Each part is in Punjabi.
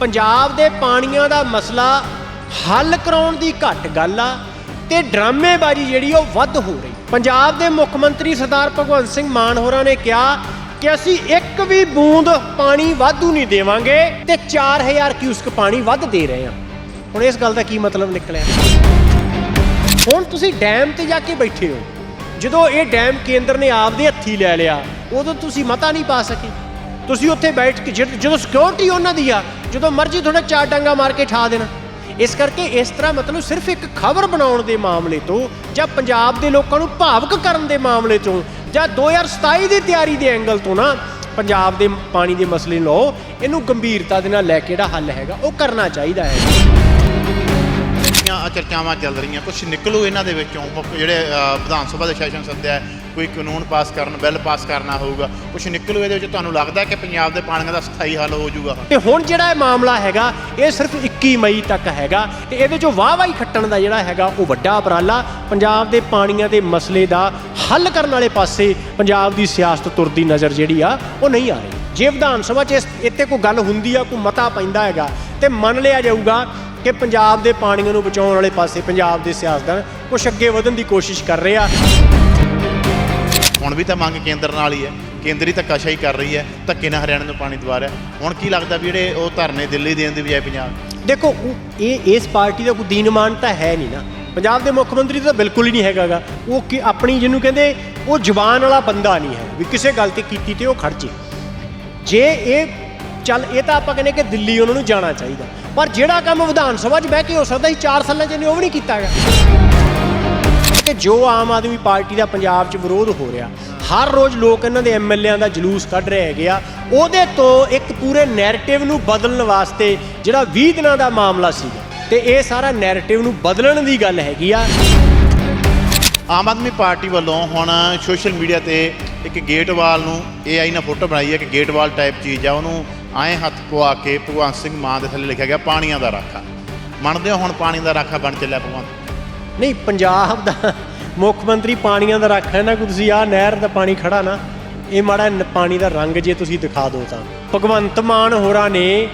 ਪੰਜਾਬ ਦੇ ਪਾਣੀਆਂ ਦਾ ਮਸਲਾ ਹੱਲ ਕਰਾਉਣ ਦੀ ਘੱਟ ਗੱਲ ਆ ਤੇ ਡਰਾਮੇਬਾਜ਼ੀ ਜਿਹੜੀ ਉਹ ਵੱਧ ਹੋ ਰਹੀ। ਪੰਜਾਬ ਦੇ ਮੁੱਖ ਮੰਤਰੀ ਸਰਦਾਰ ਭਗਵੰਤ ਸਿੰਘ ਮਾਨ ਹੋਰਾਂ ਨੇ ਕਿਹਾ ਕਿ ਅਸੀਂ ਇੱਕ ਵੀ ਬੂੰਦ ਪਾਣੀ ਵਾਧੂ ਨਹੀਂ ਦੇਵਾਂਗੇ ਤੇ 4000 ਕਿਊਸਕ ਪਾਣੀ ਵੱਧ ਦੇ ਰਹੇ ਹਾਂ ਹੁਣ ਇਸ ਗੱਲ ਦਾ ਕੀ ਮਤਲਬ ਨਿਕਲਿਆ? ਹੁਣ ਤੁਸੀਂ ਡੈਮ ਤੇ ਜਾ ਕੇ ਬੈਠੇ ਹੋ। ਜਦੋਂ ਇਹ ਡੈਮ ਕੇਂਦਰ ਨੇ ਆਪਦੇ ਹੱਥੀ ਲੈ ਲਿਆ, ਉਦੋਂ ਤੁਸੀਂ ਮਤਾ ਨਹੀਂ ਪਾ ਸਕੇ। ਤੁਸੀਂ ਉੱਥੇ ਬੈਠ ਕੇ ਜਦ- ਜਦੋਂ ਸਿਕਿਉਰਿਟੀ ਉਹਨਾਂ ਦੀ ਆ, ਜਦੋਂ ਮਰਜ਼ੀ ਤੁਹਾਡਾ ਚਾਰ ਡਾਂਗਾ ਮਾਰ ਕੇ ਠਾ ਦੇਣਾ। ਇਸ ਕਰਕੇ ਇਸ ਤਰ੍ਹਾਂ ਮਤਲਬ ਸਿਰਫ ਇੱਕ ਖਬਰ ਬਣਾਉਣ ਦੇ ਮਾਮਲੇ ਤੋਂ ਜਾਂ ਪੰਜਾਬ ਦੇ ਲੋਕਾਂ ਨੂੰ ਭਾਵਕ ਕਰਨ ਦੇ ਮਾਮਲੇ ਤੋਂ ਜਾਂ 2027 ਦੀ ਤਿਆਰੀ ਦੇ ਐਂਗਲ ਤੋਂ ਨਾ ਪੰਜਾਬ ਦੇ ਪਾਣੀ ਦੇ ਮਸਲੇ ਨੂੰ ਲਓ, ਇਹਨੂੰ ਗੰਭੀਰਤਾ ਦੇ ਨਾਲ ਲੈ ਕੇ ਜਿਹੜਾ ਹੱਲ ਹੈਗਾ, ਉਹ ਕਰਨਾ ਚਾਹੀਦਾ ਹੈ। ਦੀਆਂ ਚਰਚਾਵਾਂ ਚੱਲ ਰਹੀਆਂ ਕੁਝ ਨਿਕਲੂ ਇਹਨਾਂ ਦੇ ਵਿੱਚੋਂ ਜਿਹੜੇ ਵਿਧਾਨ ਸਭਾ ਦੇ ਸੈਸ਼ਨ ਸੱਦਿਆ ਕੋਈ ਕਾਨੂੰਨ ਪਾਸ ਕਰਨ, ਬਿੱਲ ਪਾਸ ਕਰਨਾ ਹੋਊਗਾ ਕੁਝ ਨਿਕਲੂ ਇਹਦੇ ਵਿੱਚ, ਤੁਹਾਨੂੰ ਲੱਗਦਾ ਕਿ ਪੰਜਾਬ ਦੇ ਪਾਣੀਆਂ ਦਾ ਸਥਾਈ ਹੱਲ ਹੋ ਜਾਊਗਾ? ਤੇ ਹੁਣ ਜਿਹੜਾ ਇਹ ਮਾਮਲਾ ਹੈਗਾ, ਇਹ ਸਿਰਫ 21 ਮਈ ਤੱਕ ਹੈਗਾ, ਤੇ ਇਹਦੇ ਚੋਂ ਵਾਹ-ਵਾਹੀ ਖੱਟਣ ਦਾ ਜਿਹੜਾ ਹੈਗਾ, ਉਹ ਵੱਡਾ ਉਪਰਾਲਾ ਪੰਜਾਬ ਦੇ ਪਾਣੀਆਂ ਦੇ ਮਸਲੇ ਦਾ ਹੱਲ ਕਰਨ ਵਾਲੇ ਪਾਸੇ ਪੰਜਾਬ ਦੀ ਸਿਆਸਤ ਤੁਰਦੀ ਨਜ਼ਰ ਜਿਹੜੀ ਆ, ਉਹ ਨਹੀਂ ਆ ਰਹੀ। ਜੇ ਵਿਧਾਨ ਸਭਾ 'ਚ ਇਸ ਇੱਥੇ ਕੋਈ ਗੱਲ ਹੁੰਦੀ ਆ, ਕੋਈ ਮਤਾ ਪੈਂਦਾ ਹੈਗਾ, ਤੇ ਮੰਨ ਲਿਆ ਜਾਊਗਾ ਕਿ ਪੰਜਾਬ ਦੇ ਪਾਣੀਆਂ ਨੂੰ ਬਚਾਉਣ ਵਾਲੇ ਪਾਸੇ ਪੰਜਾਬ ਦੇ ਸਿਆਸਤਦਾਨ ਕੁਛ ਅੱਗੇ ਵਧਣ ਦੀ ਕੋਸ਼ਿਸ਼ ਕਰ ਰਹੇ ਆ। ਹੁਣ ਵੀ ਤਾਂ ਮੰਗ ਕੇਂਦਰ ਨਾਲ ਹੀ ਹੈ। ਕੇਂਦਰੀ ਧੱਕਾਸ਼ਾਹੀ ਕਰ ਰਹੀ ਹੈ। ਧੱਕੇ ਨਾਲ ਹਰਿਆਣਾ ਨੂੰ ਪਾਣੀ ਦਵਾ ਰਿਹਾ ਹੁਣ ਕੀ ਲੱਗਦਾ ਵੀ ਜਿਹੜੇ ਉਹ ਧਰਨੇ ਦਿੱਲੀ ਦੇਣ ਦੀ ਬਜਾਏ ਪੰਜਾਬ? ਦੇਖੋ ਇਹ ਇਸ ਪਾਰਟੀ ਦਾ ਕੋਈ ਦੀਨਮਾਨ ਤਾਂ ਹੈ ਨਹੀਂ ਨਾ। ਪੰਜਾਬ ਦੇ ਮੁੱਖ ਮੰਤਰੀ ਤਾਂ ਬਿਲਕੁਲ ਹੀ ਨਹੀਂ ਹੈਗਾਗਾ। ਉਹ ਕਿ ਆਪਣੀ ਜਿਹਨੂੰ ਕਹਿੰਦੇ ਉਹ ਜ਼ੁਬਾਨ ਵਾਲਾ ਬੰਦਾ ਨਹੀਂ ਹੈ। ਵੀ ਕਿਸੇ ਗੱਲ ਤੇ ਕੀਤੀ ਤੇ ਉਹ ਖੜਜੇ ਜੇ ਇਹ ਚੱਲ ਇਹ ਤਾਂ ਆਪਾਂ ਕਹਿੰਦੇ ਕਿ ਦਿੱਲੀ ਉਹਨਾਂ ਨੂੰ ਜਾਣਾ ਚਾਹੀਦਾ। ਪਰ ਜਿਹੜਾ ਕੰਮ ਵਿਧਾਨ ਸਭਾ 'ਚ ਬਹਿ ਕੇ ਹੋ ਸਕਦਾ ਸੀ 4 ਸਾਲਾਂ 'ਚ ਇਹਨੇ ਉਹ ਵੀ ਨਹੀਂ ਕੀਤਾ ਹੈਗਾ। ਕਿ ਜੋ ਆਮ ਆਦਮੀ ਪਾਰਟੀ ਦਾ ਪੰਜਾਬ 'ਚ ਵਿਰੋਧ ਹੋ ਰਿਹਾ, ਹਰ ਰੋਜ਼ ਲੋਕ ਇਹਨਾਂ ਦੇ ਐਮਐਲਏਆਂ ਦਾ ਜਲੂਸ ਕੱਢ ਰਹੇ ਹੈਗੇ ਆ। ਉਹਦੇ ਤੋਂ ਇੱਕ ਪੂਰੇ ਨੈਰੇਟਿਵ ਨੂੰ ਬਦਲਣ ਵਾਸਤੇ ਜਿਹੜਾ 20 ਦਿਨਾਂ ਦਾ ਮਾਮਲਾ ਸੀ, ਤੇ ਇਹ ਸਾਰਾ ਨੈਰੇਟਿਵ ਨੂੰ ਬਦਲਣ ਦੀ ਗੱਲ ਹੈਗੀ ਆ। ਆਮ ਆਦਮੀ ਪਾਰਟੀ ਵੱਲੋਂ ਹੁਣ ਸੋਸ਼ਲ ਮੀਡੀਆ ਤੇ ਇੱਕ ਗੇਟਵਾਲ ਨੂੰ AI ਨਾਲ ਫੋਟੋ ਬਣਾਈ ਹੈ ਕਿ ਗੇਟਵਾਲ ਟਾਈਪ ਚੀਜ਼ ਆ, ਉਹਨੂੰ ਐਂ ਹੱਥ ਪਵਾ ਕੇ ਭਗਵੰਤ ਸਿੰਘ ਮਾਨ ਦੇ ਥੱਲੇ ਲਿਖਿਆ ਗਿਆ, ਪਾਣੀਆਂ ਦਾ ਰਾਖਾ। ਮੰਨਦੇ ਹੋ ਹੁਣ ਪਾਣੀ ਦਾ ਰਾਖਾ ਬਣ ਚੱਲਿਆ ਭਗਵੰਤ ਨਹੀਂ, ਪੰਜਾਬ ਦਾ ਮੁੱਖ ਮੰਤਰੀ ਪਾਣੀਆਂ ਦਾ ਰੱਖ ਹੈ ਨਾ ਕਿ ਤੁਸੀਂ ਆਹ ਨਹਿਰ ਦਾ ਪਾਣੀ ਖੜਾ ਨਾ, ਇਹ ਮਾੜਾ ਪਾਣੀ ਦਾ ਰੰਗ ਜੇ ਤੁਸੀਂ ਦਿਖਾ ਦਿਓ ਤਾਂ। ਭਗਵੰਤ ਮਾਨ ਹੋਰਾਂ ਨੇ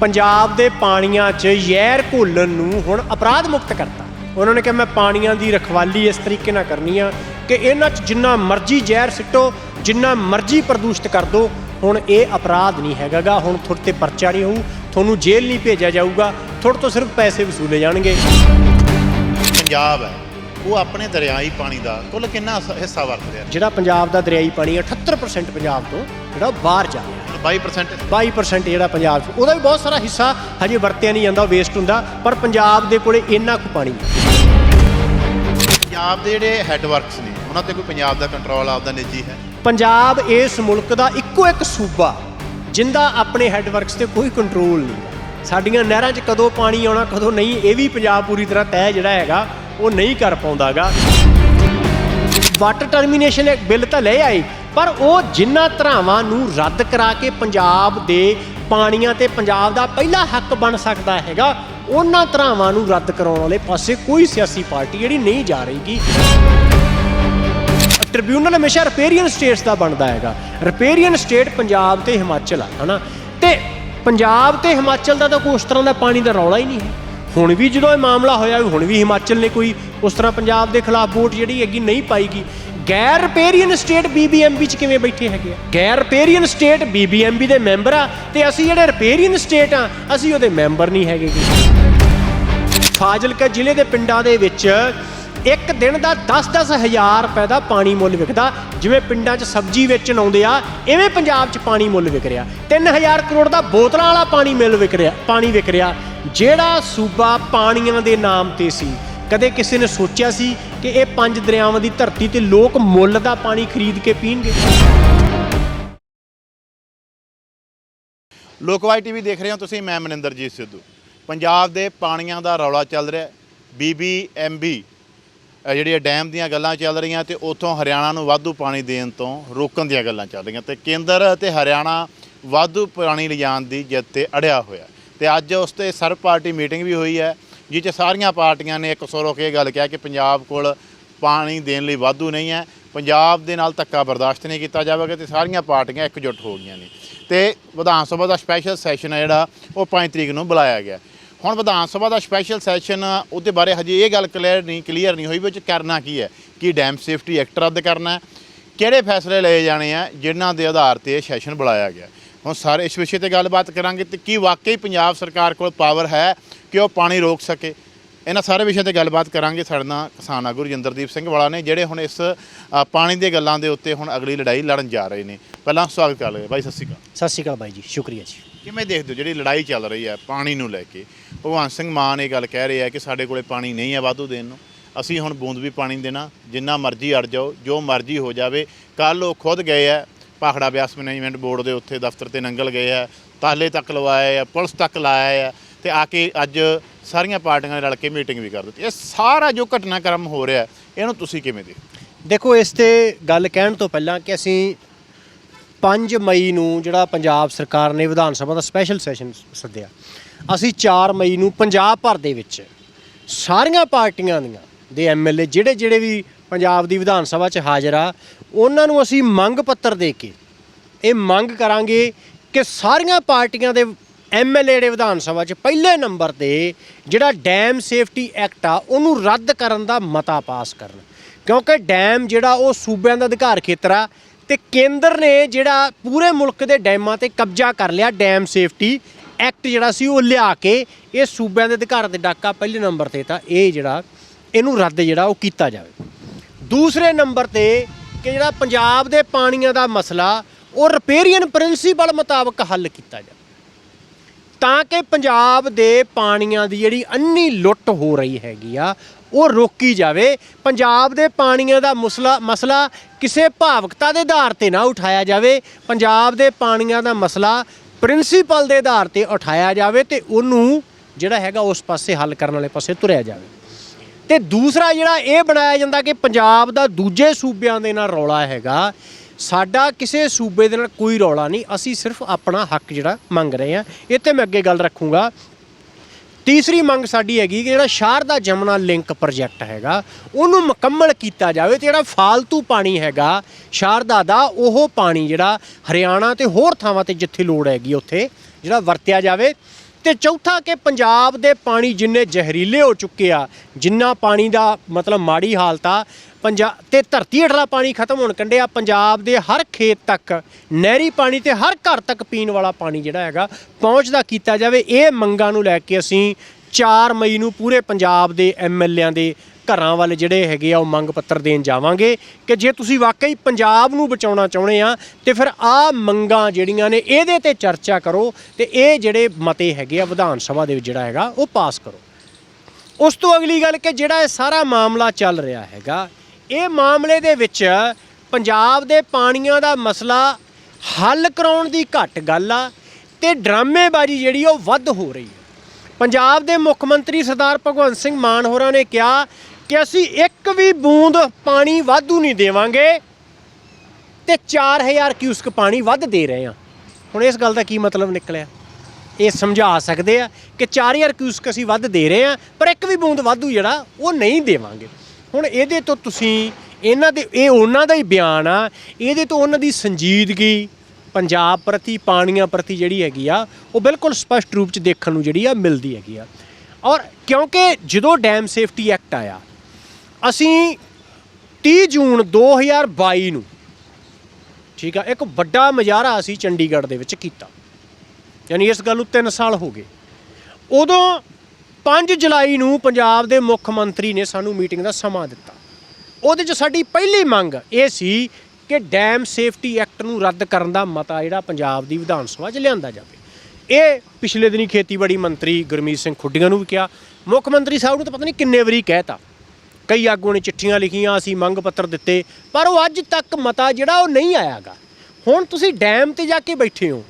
ਪੰਜਾਬ ਦੇ ਪਾਣੀਆਂ 'ਚ ਜ਼ਹਿਰ ਘੋਲਣ ਨੂੰ ਹੁਣ ਅਪਰਾਧ ਮੁਕਤ ਕਰਤਾ। ਉਹਨਾਂ ਨੇ ਕਿਹਾ, ਮੈਂ ਪਾਣੀਆਂ ਦੀ ਰਖਵਾਲੀ ਇਸ ਤਰੀਕੇ ਨਾਲ ਕਰਨੀ ਆ ਕਿ ਇਹਨਾਂ 'ਚ ਜਿੰਨਾ ਮਰਜ਼ੀ ਜ਼ਹਿਰ ਸਿੱਟੋ, ਜਿੰਨਾ ਮਰਜ਼ੀ ਪ੍ਰਦੂਸ਼ਿਤ ਕਰ ਦਿਓ ਹੁਣ ਇਹ ਅਪਰਾਧ ਨਹੀਂ ਹੈਗਾਗਾ ਹੁਣ ਤੁਹਾਡੇ ਤੇ ਪਰਚਾ ਨਹੀਂ ਹੋਊ ਤੁਹਾਨੂੰ ਜੇਲ੍ਹ ਨਹੀਂ ਭੇਜਿਆ ਜਾਊਗਾ ਤੁਹਾਡੇ ਤੋਂ ਸਿਰਫ ਪੈਸੇ ਵਸੂਲੇ ਜਾਣਗੇ। ਪੰਜਾਬ ਹੈ ਉਹ ਆਪਣੇ ਦਰਿਆਈ ਪਾਣੀ ਦਾ ਕੁੱਲ ਕਿੰਨਾ ਹਿੱਸਾ- ਵਰਤ ਰਿਹਾ ਜਿਹੜਾ ਪੰਜਾਬ ਦਾ ਦਰਿਆਈ ਪਾਣੀ ਹੈ 78% ਪੰਜਾਬ ਤੋਂ ਜਿਹੜਾ ਬਾਹਰ ਜਾ ਰਿਹਾ 22% 22% ਜਿਹੜਾ ਪੰਜਾਬ 'ਚ ਉਹਦਾ ਵੀ ਬਹੁਤ ਸਾਰਾ ਹਿੱਸਾ ਹਜੇ ਵਰਤਿਆ ਨਹੀਂ ਜਾਂਦਾ ਵੇਸਟ ਹੁੰਦਾ ਪਰ ਪੰਜਾਬ ਦੇ ਕੋਲੇ ਇੰਨਾ ਕੁ ਪਾਣੀ ਹੈ। ਪੰਜਾਬ ਦੇ ਜਿਹੜੇ ਹੈੱਡਵਰਕਸ ਨੇ ਉਹਨਾਂ ਤੇ ਕੋਈ ਪੰਜਾਬ ਦਾ ਕੰਟਰੋਲ ਆਪਦਾ ਨਿੱਜੀ ਹੈ। ਪੰਜਾਬ ਇਸ ਮੁਲਕ ਦਾ ਇੱਕੋ ਇੱਕ ਸੂਬਾ ਜਿੰਦਾ ਆਪਣੇ ਹੈੱਡਵਰਕਸ ਤੇ ਕੋਈ ਕੰਟਰੋਲ ਨਹੀਂ। ਸਾਡੀਆਂ ਨਹਿਰਾਂ 'ਚ ਕਦੋਂ ਪਾਣੀ ਆਉਣਾ, ਕਦੋਂ ਨਹੀਂ, ਇਹ ਵੀ ਪੰਜਾਬ ਪੂਰੀ ਤਰ੍ਹਾਂ ਤੈਅ ਜਿਹੜਾ ਹੈਗਾ, ਉਹ ਨਹੀਂ ਕਰ ਪਾਉਂਦਾਗਾ। ਵਾਟਰ ਟਰਮੀਨੇਸ਼ਨ ਬਿੱਲ ਤਾਂ ਲੈ ਆਈ ਪਰ ਉਹ ਜਿੰਨਾ ਧਰਾਵਾਂ ਨੂੰ ਰੱਦ ਕਰਾ ਕੇ ਪੰਜਾਬ ਦੇ ਪਾਣੀਆਂ ਤੇ ਪੰਜਾਬ ਦਾ ਪਹਿਲਾ ਹੱਕ ਬਣ ਸਕਦਾ ਹੈਗਾ, ਉਹਨਾਂ ਧਰਾਵਾਂ ਨੂੰ ਰੱਦ ਕਰਾਉਣ ਵਾਲੇ ਪਾਸੇ ਕੋਈ ਸਿਆਸੀ ਪਾਰਟੀ ਜਿਹੜੀ ਨਹੀਂ ਜਾ ਰਹੀਗੀ। ਟ੍ਰਿਬਿਊਨਲ ਹਮੇਸ਼ਾ ਰਿਪੇਰੀਅਨ ਸਟੇਟਸ ਦਾ ਬਣਦਾ ਹੈਗਾ। ਰਿਪੇਰੀਅਨ ਸਟੇਟ ਪੰਜਾਬ ਤੇ ਹਿਮਾਚਲ ਆ, ਹਨਾ? ਤੇ ਪੰਜਾਬ ਤੇ ਹਿਮਾਚਲ ਦਾ ਤਾਂ ਕੋਈ ਉਸ ਤਰ੍ਹਾਂ ਦਾ ਪਾਣੀ ਦਾ ਰੌਲਾ ਹੀ ਨਹੀਂ ਹੈ। ਹੁਣ ਵੀ ਜਦੋਂ ਇਹ ਮਾਮਲਾ ਹੋਇਆ, ਵੀ ਹੁਣ ਵੀ ਹਿਮਾਚਲ ਨੇ ਕੋਈ ਉਸ ਤਰ੍ਹਾਂ ਪੰਜਾਬ ਦੇ ਖਿਲਾਫ ਵੋਟ ਜਿਹੜੀ ਹੈਗੀ ਨਹੀਂ ਪਾਈਗੀ, ਗੈਰ ਰਿਪੇਰੀਅਨ ਸਟੇਟ ਬੀਬੀਐਮਬੀ ਚ ਕਿਵੇਂ ਬੈਠੇ ਹੈਗੇ ਆ? ਗੈਰ ਰਿਪੇਰੀਅਨ ਸਟੇਟ ਬੀਬੀਐਮਬੀ ਦੇ ਮੈਂਬਰ ਆ, ਤੇ ਅਸੀਂ ਜਿਹੜੇ ਰਿਪੇਰੀਅਨ ਸਟੇਟ ਆ, ਅਸੀਂ ਉਹਦੇ ਮੈਂਬਰ ਨਹੀਂ ਹੈਗੇ ਫਾਜ਼ਿਲਕਾ ਜ਼ਿਲ੍ਹੇ ਦੇ ਪਿੰਡਾਂ ਦੇ ਵਿੱਚ ਇੱਕ ਦਿਨ ਦਾ 10-10 ਹਜ਼ਾਰ ਰੁਪਏ ਦਾ ਪਾਣੀ ਮੁੱਲ ਵਿਕਦਾ। ਜਿਵੇਂ ਪਿੰਡਾਂ 'ਚ ਸਬਜ਼ੀ ਵੇਚਣ ਆਉਂਦੇ ਆ ਐਵੇਂ ਪੰਜਾਬ 'ਚ ਪਾਣੀ ਮੁੱਲ ਵਿਕ ਰਿਹਾ। 3000 ਕਰੋੜ ਦਾ ਬੋਤਲਾਂ ਵਾਲਾ ਪਾਣੀ ਮਿਲ ਵਿਕ ਰਿਹਾ, ਪਾਣੀ ਵਿਕ ਰਿਹਾ। ਜਿਹੜਾ ਸੂਬਾ ਪਾਣੀਆਂ ਦੇ ਨਾਮ ਤੇ ਸੀ, ਕਦੇ ਕਿਸੇ ਨੇ ਸੋਚਿਆ ਸੀ ਕਿ ਇਹ ਪੰਜ ਦਰਿਆਵਾਂ ਦੀ ਧਰਤੀ ਤੇ ਲੋਕ ਮੁੱਲ ਦਾ ਪਾਣੀ ਖਰੀਦ ਕੇ ਪੀਣਗੇ? ਲੋਕਵਾਈ ਟੀਵੀ ਦੇਖ ਰਹੇ ਹੋ ਤੁਸੀਂ, ਮੈਂ ਮਨਿੰਦਰਜੀਤ ਸਿੱਧੂ। ਪੰਜਾਬ ਦੇ ਪਾਣੀਆਂ ਦਾ ਰੌਲਾ ਚੱਲ ਰਿਹਾ ਬੀਬੀਐਮਬੀ ਜਿਹੜੀਆਂ ਡੈਮ ਦੀਆਂ ਗੱਲਾਂ ਚੱਲ ਰਹੀਆਂ ਤੇ ਉਥੋਂ ਹਰਿਆਣਾ ਨੂੰ ਵਾਧੂ ਪਾਣੀ ਦੇਣ ਤੋਂ ਰੋਕਣ ਦੀਆਂ ਗੱਲਾਂ ਚੱਲ ਰਹੀਆਂ ਤੇ ਕੇਂਦਰ ਅਤੇ ਹਰਿਆਣਾ ਵਾਧੂ ਪਾਣੀ ਲਿਜਾਣ ਦੀ ਜਿੱਦ ਤੇ ਅੜਿਆ ਹੋਇਆ। ਤੇ ਅੱਜ ਉਸ ਤੇ ਸਰਬ ਪਾਰਟੀ ਮੀਟਿੰਗ ਵੀ ਹੋਈ ਹੈ, ਜਿਸ 'ਚ ਸਾਰੀਆਂ ਪਾਰਟੀਆਂ ਨੇ ਇੱਕ ਸੁਰ ਹੋ ਕੇ ਇਹ ਗੱਲ ਕਿਹਾ ਕਿ ਪੰਜਾਬ ਕੋਲ ਪਾਣੀ ਦੇਣ ਲਈ ਵਾਧੂ ਨਹੀਂ ਹੈ, ਪੰਜਾਬ ਦੇ ਨਾਲ ਧੱਕਾ ਬਰਦਾਸ਼ਤ ਨਹੀਂ ਕੀਤਾ ਜਾਵੇਗਾ ਤੇ ਸਾਰੀਆਂ ਪਾਰਟੀਆਂ ਇਕਜੁੱਟ ਹੋ ਗਈਆਂ ਨੇ। ਤੇ ਵਿਧਾਨ ਸਭਾ ਦਾ ਸਪੈਸ਼ਲ ਸੈਸ਼ਨ ਹੈ ਜਿਹੜਾ, ਉਹ 5 ਤਰੀਕ ਨੂੰ ਬੁਲਾਇਆ ਗਿਆ। ਹੁਣ ਵਿਧਾਨ ਸਭਾ ਦਾ ਸਪੈਸ਼ਲ ਸੈਸ਼ਨ ਉਹਦੇ ਬਾਰੇ ਹਜੇ ਇਹ ਗੱਲ ਕਲੀਅਰ ਨਹੀਂ ਕਲੀਅਰ ਨਹੀਂ ਹੋਈ ਵੀ 'ਚ ਕਰਨਾ ਕੀ ਹੈ। ਕੀ ਡੈਮ ਸੇਫਟੀ ਐਕਟ ਰੱਦ ਕਰਨਾ ਕਿਹੜੇ ਫੈਸਲੇ ਲਏ ਜਾਣੇ ਆ, ਜਿਨ੍ਹਾਂ ਦੇ ਆਧਾਰ ਤੇ ਇਹ ਸੈਸ਼ਨ ਬੁਲਾਇਆ ਗਿਆ। ਹੁਣ ਸਾਰੇ ਇਸ ਵਿਸ਼ੇ ਤੇ ਗੱਲਬਾਤ ਕਰਾਂਗੇ ਤੇ ਕੀ ਵਾਕਈ ਪੰਜਾਬ ਸਰਕਾਰ ਕੋਲ ਪਾਵਰ ਹੈ ਕਿ ਉਹ ਪਾਣੀ ਰੋਕ ਸਕੇ? ਇਹਨਾਂ ਸਾਰੇ ਵਿਸ਼ਿਆਂ ਤੇ ਗੱਲਬਾਤ ਕਰਾਂਗੇ। ਸਾਡੇ ਨਾਲ ਕਿਸਾਨ ਆਗੂ ਰਜਿੰਦਰਦੀਪ ਸਿੰਘ ਵਾਲਾ ਨੇ, ਜਿਹੜੇ ਹੁਣ ਇਸ ਪਾਣੀ ਦੇ ਗੱਲਾਂ ਦੇ ਉੱਤੇ ਹੁਣ ਅਗਲੀ ਲੜਾਈ ਲੜਨ ਜਾ ਰਹੇ ਨੇ। ਪਹਿਲਾਂ ਸਵਾਗਤ ਕਰ ਲਏ ਬਾਈ, ਸਤਿ ਸ਼੍ਰੀ ਅਕਾਲ। ਸਤਿ ਸ਼੍ਰੀ ਅਕਾਲ ਬਾਈ ਜੀ, ਸ਼ੁਕਰੀਆ ਜੀ। ਕਿਵੇਂ ਦੇਖਦੇ ਹੋ ਜਿਹੜੀ ਲੜਾਈ ਚੱਲ ਰਹੀ ਹੈ ਪਾਣੀ ਨੂੰ ਲੈ ਕੇ? ਭਗਵਾਨ ਸਿੰਘ ਮਾਨ ਇਹ ਗੱਲ ਕਹਿ ਰਿਹਾ ਕਿ ਸਾਡੇ ਕੋਲੇ ਪਾਣੀ ਨਹੀਂ ਹੈ ਵਾਧੂ ਦੇਣ ਨੂੰ। ਅਸੀਂ ਹੁਣ ਬੂੰਦ ਵੀ ਪਾਣੀ ਦੇਣਾ, ਜਿੰਨਾ ਮਰਜ਼ੀ ਅੜ ਜਾਓ, ਜੋ ਮਰਜ਼ੀ ਹੋ ਜਾਵੇ। ਕੱਲ ਉਹ ਖੁਦ ਗਏ ਆ, ਪਾਖੜਾ ਬਿਆਸ ਮੈਨੇਜਮੈਂਟ ਬੋਰਡ ਦੇ ਉੱਥੇ ਦਫ਼ਤਰ ਤੇ ਨੰਗਲ ਗਏ ਆ, ਤਾਲੇ ਤੱਕ ਲਵਾਏ ਆ, ਪੁਲਿਸ ਤੱਕ ਲਾਇਆ ਆ, ਤੇ ਆ ਕੇ ਅੱਜ ਸਾਰੀਆਂ ਪਾਰਟੀਆਂ ਨੇ ਰਲ ਕੇ ਮੀਟਿੰਗ ਵੀ ਕਰ ਦਿੱਤੀ। ਇਹ ਸਾਰਾ ਜੋ ਘਟਨਾਕ੍ਰਮ ਹੋ ਰਿਹਾ, ਇਹਨੂੰ ਤੁਸੀਂ ਕਿਵੇਂ ਦੇਖਦੇ ਦੇਖੋ, ਇਸ ਤੇ ਗੱਲ ਕਹਿਣ ਤੋਂ ਪਹਿਲਾਂ ਕਿ ਅਸੀਂ 5 ਮਈ ਨੂੰ ਜਿਹੜਾ ਪੰਜਾਬ ਸਰਕਾਰ ਨੇ ਵਿਧਾਨ ਸਭਾ ਦਾ ਸਪੈਸ਼ਲ ਸੈਸ਼ਨ ਸੱਦਿਆ। ਅਸੀਂ 4 ਮਈ ਨੂੰ ਪੰਜਾਬ ਭਰ ਦੇ ਵਿੱਚ ਸਾਰੀਆਂ ਪਾਰਟੀਆਂ ਦੀਆਂ ਦੇ ਐਮਐਲਏ ਜਿਹੜੇ ਜਿਹੜੇ ਵੀ ਪੰਜਾਬ ਦੀ ਵਿਧਾਨ ਸਭਾ 'ਚ ਹਾਜ਼ਰ ਆ, ਉਹਨਾਂ ਨੂੰ ਅਸੀਂ ਮੰਗ ਪੱਤਰ ਦੇ ਕੇ ਇਹ ਮੰਗ ਕਰਾਂਗੇ ਕਿ ਸਾਰੀਆਂ ਪਾਰਟੀਆਂ ਦੇ ਐਮਐਲਏ ਜਿਹੜੇ ਵਿਧਾਨ ਸਭਾ 'ਚ ਪਹਿਲੇ ਨੰਬਰ ਤੇ ਜਿਹੜਾ ਡੈਮ ਸੇਫਟੀ ਐਕਟ ਆ, ਉਹਨੂੰ ਰੱਦ ਕਰਨ ਦਾ ਮਤਾ ਪਾਸ ਕਰਨ। ਕਿਉਂਕਿ ਡੈਮ ਜਿਹੜਾ ਉਹ ਸੂਬਿਆਂ ਦਾ ਅਧਿਕਾਰ ਖੇਤਰ ਆ ਤੇ ਕੇਂਦਰ ਨੇ ਜਿਹੜਾ ਪੂਰੇ ਮੁਲਕ ਦੇ ਡੈਮਾਂ ਤੇ ਕਬਜ਼ਾ ਕਰ ਲਿਆ, ਡੈਮ ਸੇਫਟੀ ਐਕਟ ਜਿਹੜਾ ਸੀ ਉਹ ਲਿਆ ਕੇ, ਇਹ ਸੂਬਿਆਂ ਦੇ ਅਧਿਕਾਰ ਦੇ ਡਾਕਾ ਪਹਿਲੇ ਨੰਬਰ ਤੇ ਤਾਂ ਇਹ ਜਿਹੜਾ ਇਹਨੂੰ ਰੱਦ ਜਿਹੜਾ ਉਹ ਕੀਤਾ ਜਾਵੇ। ਦੂਸਰੇ ਨੰਬਰ ਤੇ ਕਿ ਜਿਹੜਾ ਪੰਜਾਬ ਦੇ ਪਾਣੀਆਂ ਦਾ ਮਸਲਾ, ਉਹ ਰਿਪੇਰੀਅਨ ਪ੍ਰਿੰਸੀਪਲ ਮੁਤਾਬਕ ਹੱਲ ਕੀਤਾ ਜਾਵੇ। ਤਾਂ ਕਿ ਪੰਜਾਬ ਦੇ ਪਾਣੀਆਂ ਦੀ ਜਿਹੜੀ ਅੰਨੀ ਲੁੱਟ ਹੋ ਰਹੀ ਹੈਗੀ ਆ ਉਹ ਰੋਕੀ ਜਾਵੇ। ਪੰਜਾਬ ਦੇ ਪਾਣੀਆਂ ਦਾ ਮਸਲਾ ਮਸਲਾ ਕਿਸੇ ਭਾਵਕਤਾ ਦੇ ਆਧਾਰ ਤੇ ਨਾ ਉਠਾਇਆ ਜਾਵੇ। ਪੰਜਾਬ ਦੇ ਪਾਣੀਆਂ ਦਾ ਮਸਲਾ ਪ੍ਰਿੰਸੀਪਲ ਦੇ ਆਧਾਰ ਤੇ ਉਠਾਇਆ ਜਾਵੇ ਤੇ ਉਹਨੂੰ ਜਿਹੜਾ ਹੈਗਾ ਉਸ ਪਾਸੇ ਹੱਲ ਕਰਨ ਵਾਲੇ ਪਾਸੇ ਤੁਰਿਆ ਜਾਵੇ। ਤੇ ਦੂਸਰਾ ਜਿਹੜਾ ਇਹ ਬਣਾਇਆ ਜਾਂਦਾ ਕਿ ਪੰਜਾਬ ਦਾ ਦੂਜੇ ਸੂਬਿਆਂ ਦੇ ਨਾਲ ਰੌਲਾ ਹੈਗਾ। ਸਾਡਾ ਕਿਸੇ ਸੂਬੇ ਦੇ ਨਾਲ ਕੋਈ ਰੌਲਾ ਨਹੀਂ। ਅਸੀਂ ਸਿਰਫ ਆਪਣਾ ਹੱਕ ਜਿਹੜਾ ਮੰਗ ਰਹੇ ਹਾਂ। ਇਹ ਤੇ ਮੈਂ ਅੱਗੇ ਗੱਲ ਰੱਖੂੰਗਾ। ਤੀਸਰੀ ਮੰਗ ਸਾਡੀ ਹੈਗੀ ਕਿ ਜਿਹੜਾ ਸ਼ਾਰਦਾ ਜਮਨਾ ਲਿੰਕ ਪ੍ਰੋਜੈਕਟ ਹੈਗਾ, ਉਹਨੂੰ ਮੁਕੰਮਲ ਕੀਤਾ ਜਾਵੇ ਤੇ ਜਿਹੜਾ ਫਾਲਤੂ ਪਾਣੀ ਹੈਗਾ ਸ਼ਾਰਦਾ ਦਾ, ਉਹ ਪਾਣੀ ਜਿਹੜਾ ਹਰਿਆਣਾ ਤੇ ਹੋਰ ਥਾਵਾਂ ਤੇ ਜਿੱਥੇ ਲੋੜ ਹੈਗੀ ਉੱਥੇ ਜਿਹੜਾ ਵਰਤਿਆ ਜਾਵੇ। ਤੇ ਚੌਥਾ ਕਿ ਪੰਜਾਬ ਦੇ ਪਾਣੀ ਜਿੰਨੇ ਜ਼ਹਿਰੀਲੇ ਹੋ ਚੁੱਕੇ ਆ, ਜਿੰਨਾ ਪਾਣੀ ਦਾ ਮਤਲਬ ਮਾੜੀ ਹਾਲਤ ਆ ਪੰਜਾਬ ਤੇ ਧਰਤੀ ਹੇਠਲਾ ਪਾਣੀ ਖਤਮ ਹੋਣ ਕੰਡਿਆ ਪੰਜਾਬ ਦੇ ਹਰ ਖੇਤ ਤੱਕ, ਨਹਿਰੀ ਪਾਣੀ ਤੇ ਹਰ ਘਰ ਤੱਕ ਪੀਣ ਵਾਲਾ ਪਾਣੀ ਜਿਹੜਾ ਹੈਗਾ ਪਹੁੰਚਦਾ ਕੀਤਾ ਜਾਵੇ। ਇਹ ਮੰਗਾਂ ਨੂੰ ਲੈ ਕੇ ਅਸੀਂ 4 ਮਈ ਨੂੰ ਪੂਰੇ ਪੰਜਾਬ ਦੇ ਐਮਐਲਏਆਂ ਦੇ ਘਰਾਂ ਵੱਲ ਜਿਹੜੇ ਹੈਗੇ ਆ, ਉਹ ਮੰਗ ਪੱਤਰ ਦੇਣ ਜਾਵਾਂਗੇ ਕਿ ਜੇ ਤੁਸੀਂ ਵਾਕਈ ਪੰਜਾਬ ਨੂੰ ਬਚਾਉਣਾ ਚਾਹੁੰਦੇ ਆ, ਤੇ ਫਿਰ ਆ ਮੰਗਾਂ ਜਿਹੜੀਆਂ ਨੇ ਇਹਦੇ ਤੇ ਚਰਚਾ ਕਰੋ ਤੇ ਇਹ ਜਿਹੜੇ ਮਤੇ ਹੈਗੇ ਆ ਵਿਧਾਨ ਸਭਾ ਦੇ ਵਿੱਚ ਜਿਹੜਾ ਹੈਗਾ, ਉਹ ਪਾਸ ਕਰੋ। ਉਸ ਤੋਂ ਅਗਲੀ ਗੱਲ ਕਿ ਜਿਹੜਾ ਇਹ ਸਾਰਾ ਮਾਮਲਾ ਚੱਲ ਰਿਹਾ ਹੈਗਾ, ਇਹ ਮਾਮਲੇ ਦੇ ਵਿੱਚ ਪੰਜਾਬ ਦੇ ਪਾਣੀਆਂ ਦਾ ਮਸਲਾ ਹੱਲ ਕਰਾਉਣ ਦੀ ਘੱਟ ਗੱਲ ਆ ਤੇ ਡਰਾਮੇਬਾਜ਼ੀ ਜਿਹੜੀ ਉਹ ਵੱਧ ਹੋ ਰਹੀ ਹੈ ਪੰਜਾਬ ਦੇ ਮੁੱਖ ਮੰਤਰੀ ਸਰਦਾਰ ਭਗਵੰਤ ਸਿੰਘ ਮਾਨ ਹੋਰਾਂ ਨੇ ਕਿਹਾ ਕਿ ਅਸੀਂ ਇੱਕ ਵੀ ਬੂੰਦ ਪਾਣੀ ਵਾਧੂ ਨਹੀਂ ਦੇਵਾਂਗੇ ਤੇ 4000 ਕਿਊਸਕ ਪਾਣੀ ਵੱਧ ਦੇ ਰਹੇ ਹਾਂ। ਹੁਣ ਇਸ ਗੱਲ ਦਾ ਕੀ ਮਤਲਬ ਨਿਕਲਿਆ? ਇਹ ਸਮਝਾ ਸਕਦੇ ਆ ਕਿ 4000 ਕਿਊਸਕ ਅਸੀਂ ਵੱਧ ਦੇ ਰਹੇ ਆ ਪਰ ਇੱਕ ਵੀ ਬੂੰਦ ਵਾਧੂ ਜਿਹੜਾ, ਉਹ ਨਹੀਂ ਦੇਵਾਂਗੇ। ਹੁਣ ਇਹਦੇ ਤੋਂ ਤੁਸੀਂ, ਇਹਨਾਂ ਦੇ, ਇਹ ਉਹਨਾਂ ਦਾ ਹੀ ਬਿਆਨ ਆ, ਇਹਦੇ ਤੋਂ ਉਹਨਾਂ ਦੀ ਸੰਜੀਦਗੀ, ਪੰਜਾਬ ਪ੍ਰਤੀ, ਪਾਣੀਆਂ ਪ੍ਰਤੀ ਜਿਹੜੀ ਹੈਗੀ ਆ, ਉਹ ਬਿਲਕੁਲ ਸਪਸ਼ਟ ਰੂਪ ਚ ਦੇਖਣ ਨੂੰ ਜਿਹੜੀ ਆ, ਮਿਲਦੀ ਹੈਗੀ ਆ। ਔਰ ਕਿਉਂਕਿ ਜਦੋਂ ਡੈਮ ਸੇਫਟੀ ਐਕਟ ਆਇਆ ਅਸੀਂ 30 ਜੂਨ 2022 ਨੂੰ, ਠੀਕ ਆ, ਇੱਕ ਵੱਡਾ ਮੁਜ਼ਾਹਰਾ ਅਸੀਂ ਚੰਡੀਗੜ੍ਹ ਦੇ ਵਿੱਚ ਕੀਤਾ। ਯਾਨੀ ਇਸ ਗੱਲ ਨੂੰ 3 ਸਾਲ ਹੋ ਗਏ। ਉਦੋਂ 5 ਜੁਲਾਈ ਨੂੰ ਪੰਜਾਬ ਦੇ ਮੁੱਖ ਮੰਤਰੀ ਨੇ ਸਾਨੂੰ ਮੀਟਿੰਗ ਦਾ ਸਮਾਂ ਦਿੱਤਾ। ਉਹਦੇ 'ਚ ਸਾਡੀ ਪਹਿਲੀ ਮੰਗ ਇਹ ਸੀ ਕਿ ਡੈਮ ਸੇਫਟੀ ਐਕਟ ਨੂੰ ਰੱਦ ਕਰਨ ਦਾ ਮਤਾ ਜਿਹੜਾ ਪੰਜਾਬ ਦੀ ਵਿਧਾਨ ਸਭਾ 'ਚ ਲਿਆਂਦਾ ਜਾਵੇ। ਇਹ ਪਿਛਲੇ ਦਿਨੀ ਖੇਤੀਬਾੜੀ ਮੰਤਰੀ ਗੁਰਮੀਤ ਸਿੰਘ ਖੁੱਡੀਆਂ ਨੂੰ ਵੀ ਕਿਹਾ। ਮੁੱਖ ਮੰਤਰੀ ਸਾਹਿਬ ਨੂੰ ਤਾਂ ਪਤਾ ਨਹੀਂ ਕਿੰਨੇ ਵਾਰੀ ਕਹਿਤਾ। ਕਈ ਆਗੂਆਂ ਨੇ ਚਿੱਠੀਆਂ ਲਿਖੀਆਂ, ਅਸੀਂ ਮੰਗ ਪੱਤਰ ਦਿੱਤੇ, ਪਰ ਉਹ ਅੱਜ ਤੱਕ ਮਤਾ ਜਿਹੜਾ ਉਹ ਨਹੀਂ ਆਇਆਗਾ। ਹੁਣ ਤੁਸੀਂ ਡੈਮ ਤੇ ਜਾ ਕੇ ਬੈਠੇ ਹੋ।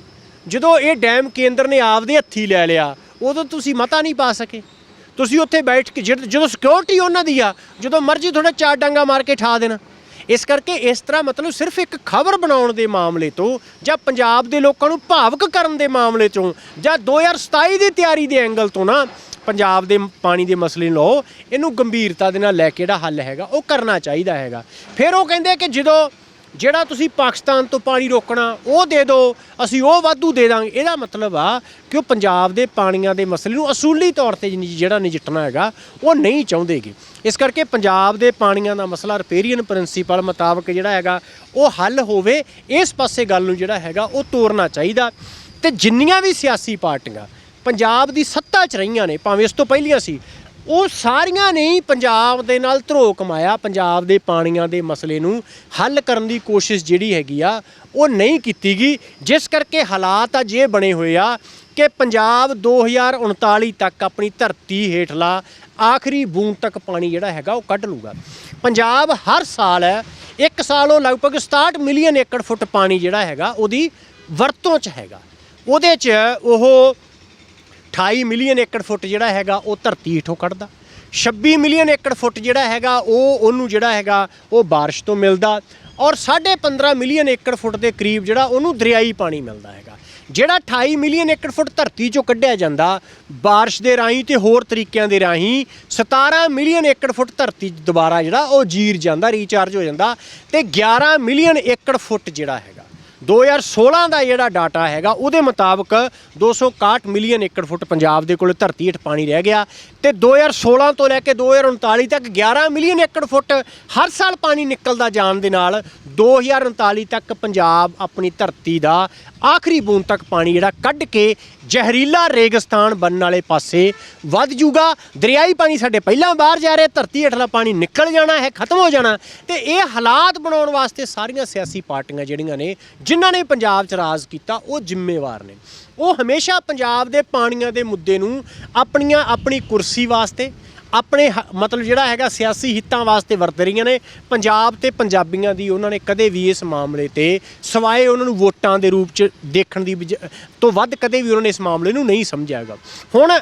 ਜਦੋਂ ਇਹ ਡੈਮ ਕੇਂਦਰ ਨੇ ਆਪਦੇ ਹੱਥੀ ਲੈ ਲਿਆ, ਉਦੋਂ ਤੁਸੀਂ ਮਤਾ ਨਹੀਂ ਪਾ ਸਕੇ। ਤੁਸੀਂ ਉੱਥੇ ਬੈਠ ਕੇ, ਜਦੋਂ ਸਿਕਿਉਰਿਟੀ ਉਹਨਾਂ ਦੀ ਆ, ਜਦੋਂ ਮਰਜ਼ੀ ਤੁਹਾਡਾ ਚਾਰ ਡਾਂਗਾ ਮਾਰ ਕੇ ਠਾ ਦੇਣਾ। ਇਸ ਕਰਕੇ ਇਸ ਤਰ੍ਹਾਂ ਮਤਲਬ ਸਿਰਫ ਇੱਕ ਖਬਰ ਬਣਾਉਣ ਦੇ ਮਾਮਲੇ ਤੋਂ, ਜਾਂ ਪੰਜਾਬ ਦੇ ਲੋਕਾਂ ਨੂੰ ਭਾਵਕ ਕਰਨ ਦੇ ਮਾਮਲੇ ਤੋਂ, ਜਾਂ 2027 ਦੀ ਤਿਆਰੀ ਦੇ ਐਂਗਲ ਤੋਂ ਨਾ ਪੰਜਾਬ ਦੇ ਪਾਣੀ ਦੇ ਮਸਲੇ ਨੂੰ ਲਓ, ਇਹਨੂੰ ਗੰਭੀਰਤਾ ਦੇ ਨਾਲ ਲੈ ਕੇ ਜਿਹੜਾ ਹੱਲ ਹੈਗਾ, ਉਹ ਕਰਨਾ ਚਾਹੀਦਾ ਹੈਗਾ। ਫਿਰ ਉਹ ਕਹਿੰਦੇ ਕਿ ਜਦੋਂ ਜਿਹੜਾ ਤੁਸੀਂ ਪਾਕਿਸਤਾਨ ਤੋਂ ਪਾਣੀ ਰੋਕਣਾ, ਉਹ ਦੇ ਦਿਓ ਅਸੀਂ ਉਹ ਵਾਧੂ ਦੇ ਦਾਂਗੇ। ਇਹਦਾ ਮਤਲਬ ਆ ਕਿ ਉਹ ਪੰਜਾਬ ਦੇ ਪਾਣੀਆਂ ਦੇ ਮਸਲੇ ਨੂੰ ਅਸੂਲੀ ਤੌਰ ਤੇ ਜਿਹੜਾ ਨਜਿੱਠਣਾ ਹੈਗਾ, ਉਹ ਨਹੀਂ ਚਾਹੁੰਦੇਗੇ। ਇਸ ਕਰਕੇ ਪੰਜਾਬ ਦੇ ਪਾਣੀਆਂ ਦਾ ਮਸਲਾ ਰਿਪੇਰੀਅਨ ਪ੍ਰਿੰਸੀਪਲ ਮੁਤਾਬਕ ਜਿਹੜਾ ਹੈਗਾ, ਉਹ ਹੱਲ ਹੋਵੇ, ਇਸ ਪਾਸੇ ਗੱਲ ਨੂੰ ਜਿਹੜਾ ਹੈਗਾ, ਉਹ ਤੋਰਨਾ ਚਾਹੀਦਾ। ਤੇ ਜਿੰਨੀਆਂ ਵੀ ਸਿਆਸੀ ਪਾਰਟੀਆਂ, ਪੰਜਾਬ ਦੀ ਸੱਤਾ 'ਚ ਰਹੀਆਂ ਨੇ, ਭਾਵੇਂ ਇਸ ਤੋਂ ਪਹਿਲੀਆਂ ਸੀ। ਉਹ ਸਾਰੀਆਂ ਨੇ ਹੀ ਪੰਜਾਬ ਦੇ ਨਾਲ ਧਰੋ ਕਮਾਇਆ, ਪੰਜਾਬ ਦੇ ਪਾਣੀਆਂ ਦੇ ਮਸਲੇ ਨੂੰ ਹੱਲ ਕਰਨ ਦੀ ਕੋਸ਼ਿਸ਼ ਜਿਹੜੀ ਹੈਗੀ ਆ, ਉਹ ਨਹੀਂ ਕੀਤੀ ਗਈ। ਜਿਸ ਕਰਕੇ ਹਾਲਾਤ ਅੱਜ ਇਹ ਬਣੇ ਹੋਏ ਆ ਕਿ ਪੰਜਾਬ 2039 ਤੱਕ ਆਪਣੀ ਧਰਤੀ ਹੇਠਲਾ ਆਖਰੀ ਬੂੰਦ ਤੱਕ ਪਾਣੀ ਜਿਹੜਾ ਹੈਗਾ ਉਹ ਕੱਢ ਲੂਗਾ ਪੰਜਾਬ ਹਰ ਸਾਲ ਇੱਕ ਸਾਲ ਉਹ ਲਗਭਗ 67 ਮਿਲੀਅਨ ਏਕੜ ਫੁੱਟ ਪਾਣੀ ਜਿਹੜਾ ਹੈਗਾ ਉਹਦੀ ਵਰਤੋਂ 'ਚ ਹੈਗਾ। ਉਹਦੇ 'ਚ ਉਹ 28 ਮਿਲੀਅਨ ਏਕੜ ਫੁੱਟ ਜਿਹੜਾ ਹੈਗਾ ਉਹ ਧਰਤੀ ਹੇਠੋਂ ਕੱਢਦਾ। 26 ਮਿਲੀਅਨ ਏਕੜ ਫੁੱਟ ਜਿਹੜਾ ਹੈਗਾ ਉਹ ਉਹਨੂੰ ਜਿਹੜਾ ਹੈਗਾ ਉਹ ਬਾਰਿਸ਼ ਤੋਂ ਮਿਲਦਾ ਔਰ 15.5 ਮਿਲੀਅਨ ਏਕੜ ਫੁੱਟ ਦੇ ਕਰੀਬ ਜਿਹੜਾ ਉਹਨੂੰ ਦਰਿਆਈ ਪਾਣੀ ਮਿਲਦਾ ਹੈਗਾ। ਜਿਹੜਾ 28 ਮਿਲੀਅਨ ਏਕੜ ਫੁੱਟ ਧਰਤੀ ਚੋਂ ਕੱਢਿਆ ਜਾਂਦਾ, ਬਾਰਿਸ਼ ਦੇ ਰਾਹੀਂ ਤੇ ਹੋਰ ਤਰੀਕਿਆਂ ਦੇ ਰਾਹੀਂ 17 ਮਿਲੀਅਨ ਏਕੜ ਫੁੱਟ ਧਰਤੀ ਦੁਬਾਰਾ ਜਿਹੜਾ ਉਹ ਜੀਰ ਜਾਂਦਾ, ਰੀਚਾਰਜ ਹੋ ਜਾਂਦਾ ਤੇ 11 ਮਿਲੀਅਨ ਏਕੜ ਫੁੱਟ ਜਿਹੜਾ ਹੈਗਾ 2016 ਦਾ ਜਿਹੜਾ ਡਾਟਾ ਹੈਗਾ, ਉਹਦੇ ਮੁਤਾਬਕ 261 ਮਿਲੀਅਨ ਏਕੜ ਫੁੱਟ ਪੰਜਾਬ ਦੇ ਕੋਲ ਧਰਤੀ ਹੇਠ ਪਾਣੀ ਰਹਿ ਗਿਆ ਤੇ 2016 ਤੋਂ ਲੈ ਕੇ 2039 ਤੱਕ 11 ਮਿਲੀਅਨ ਏਕੜ ਫੁੱਟ ਹਰ ਸਾਲ ਪਾਣੀ ਨਿਕਲਦਾ ਜਾਣ ਦੇ ਨਾਲ 2039 ਤੱਕ ਪੰਜਾਬ ਆਪਣੀ ਧਰਤੀ ਦਾ ਆਖਰੀ ਬੂੰਦ ਤੱਕ ਪਾਣੀ ਜਿਹੜਾ ਕੱਢ ਕੇ ਜ਼ਹਿਰੀਲਾ ਰੇਗਿਸਤਾਨ ਬਣਨ ਵਾਲੇ ਪਾਸੇ ਵੱਧ ਜੂਗਾ। ਦਰਿਆਈ ਪਾਣੀ ਸਾਡੇ ਪਹਿਲਾਂ ਬਾਹਰ ਜਾ ਰਿਹਾ, ਧਰਤੀ ਹੇਠਲਾ ਪਾਣੀ ਨਿਕਲ ਜਾਣਾ ਹੈ, ਖਤਮ ਹੋ ਜਾਣਾ। ਤੇ ਇਹ ਹਾਲਾਤ ਬਣਾਉਣ ਵਾਸਤੇ ਸਾਰੀਆਂ ਸਿਆਸੀ ਪਾਰਟੀਆਂ ਜਿਹੜੀਆਂ ਨੇ, ਜਿਨ੍ਹਾਂ ਨੇ ਪੰਜਾਬ 'ਚ ਰਾਜ ਕੀਤਾ, ਉਹ ਜ਼ਿੰਮੇਵਾਰ ਨੇ। ਉਹ ਹਮੇਸ਼ਾ ਪੰਜਾਬ ਦੇ ਪਾਣੀਆਂ ਦੇ ਮੁੱਦੇ ਨੂੰ ਆਪਣੀਆਂ ਆਪਣੀ ਕੁਰਸੀ ਵਾਸਤੇ ਆਪਣੇ ਹ- ਮਤਲਬ ਜਿਹੜਾ ਹੈਗਾ ਸਿਆਸੀ ਹਿੱਤਾਂ ਵਾਸਤੇ ਵਰਤ ਰਹੀਆਂ ਨੇ। ਪੰਜਾਬ ਤੇ ਪੰਜਾਬੀਆਂ ਦੀ ਉਹਨਾਂ ਨੇ ਕਦੇ ਵੀ ਇਸ ਮਾਮਲੇ ਤੇ ਸਵਾਏ ਉਹਨਾਂ ਨੂੰ ਵੋਟਾਂ ਦੇ ਰੂਪ 'ਚ ਦੇਖਣ ਦੀ ਬਜ- ਤੋਂ ਵੱਧ ਕਦੇ ਵੀ ਉਹਨਾਂ ਨੇ ਇਸ ਮਾਮਲੇ ਨੂੰ ਨਹੀਂ ਸਮਝਿਆ ਹੈਗਾ। ਹੁਣ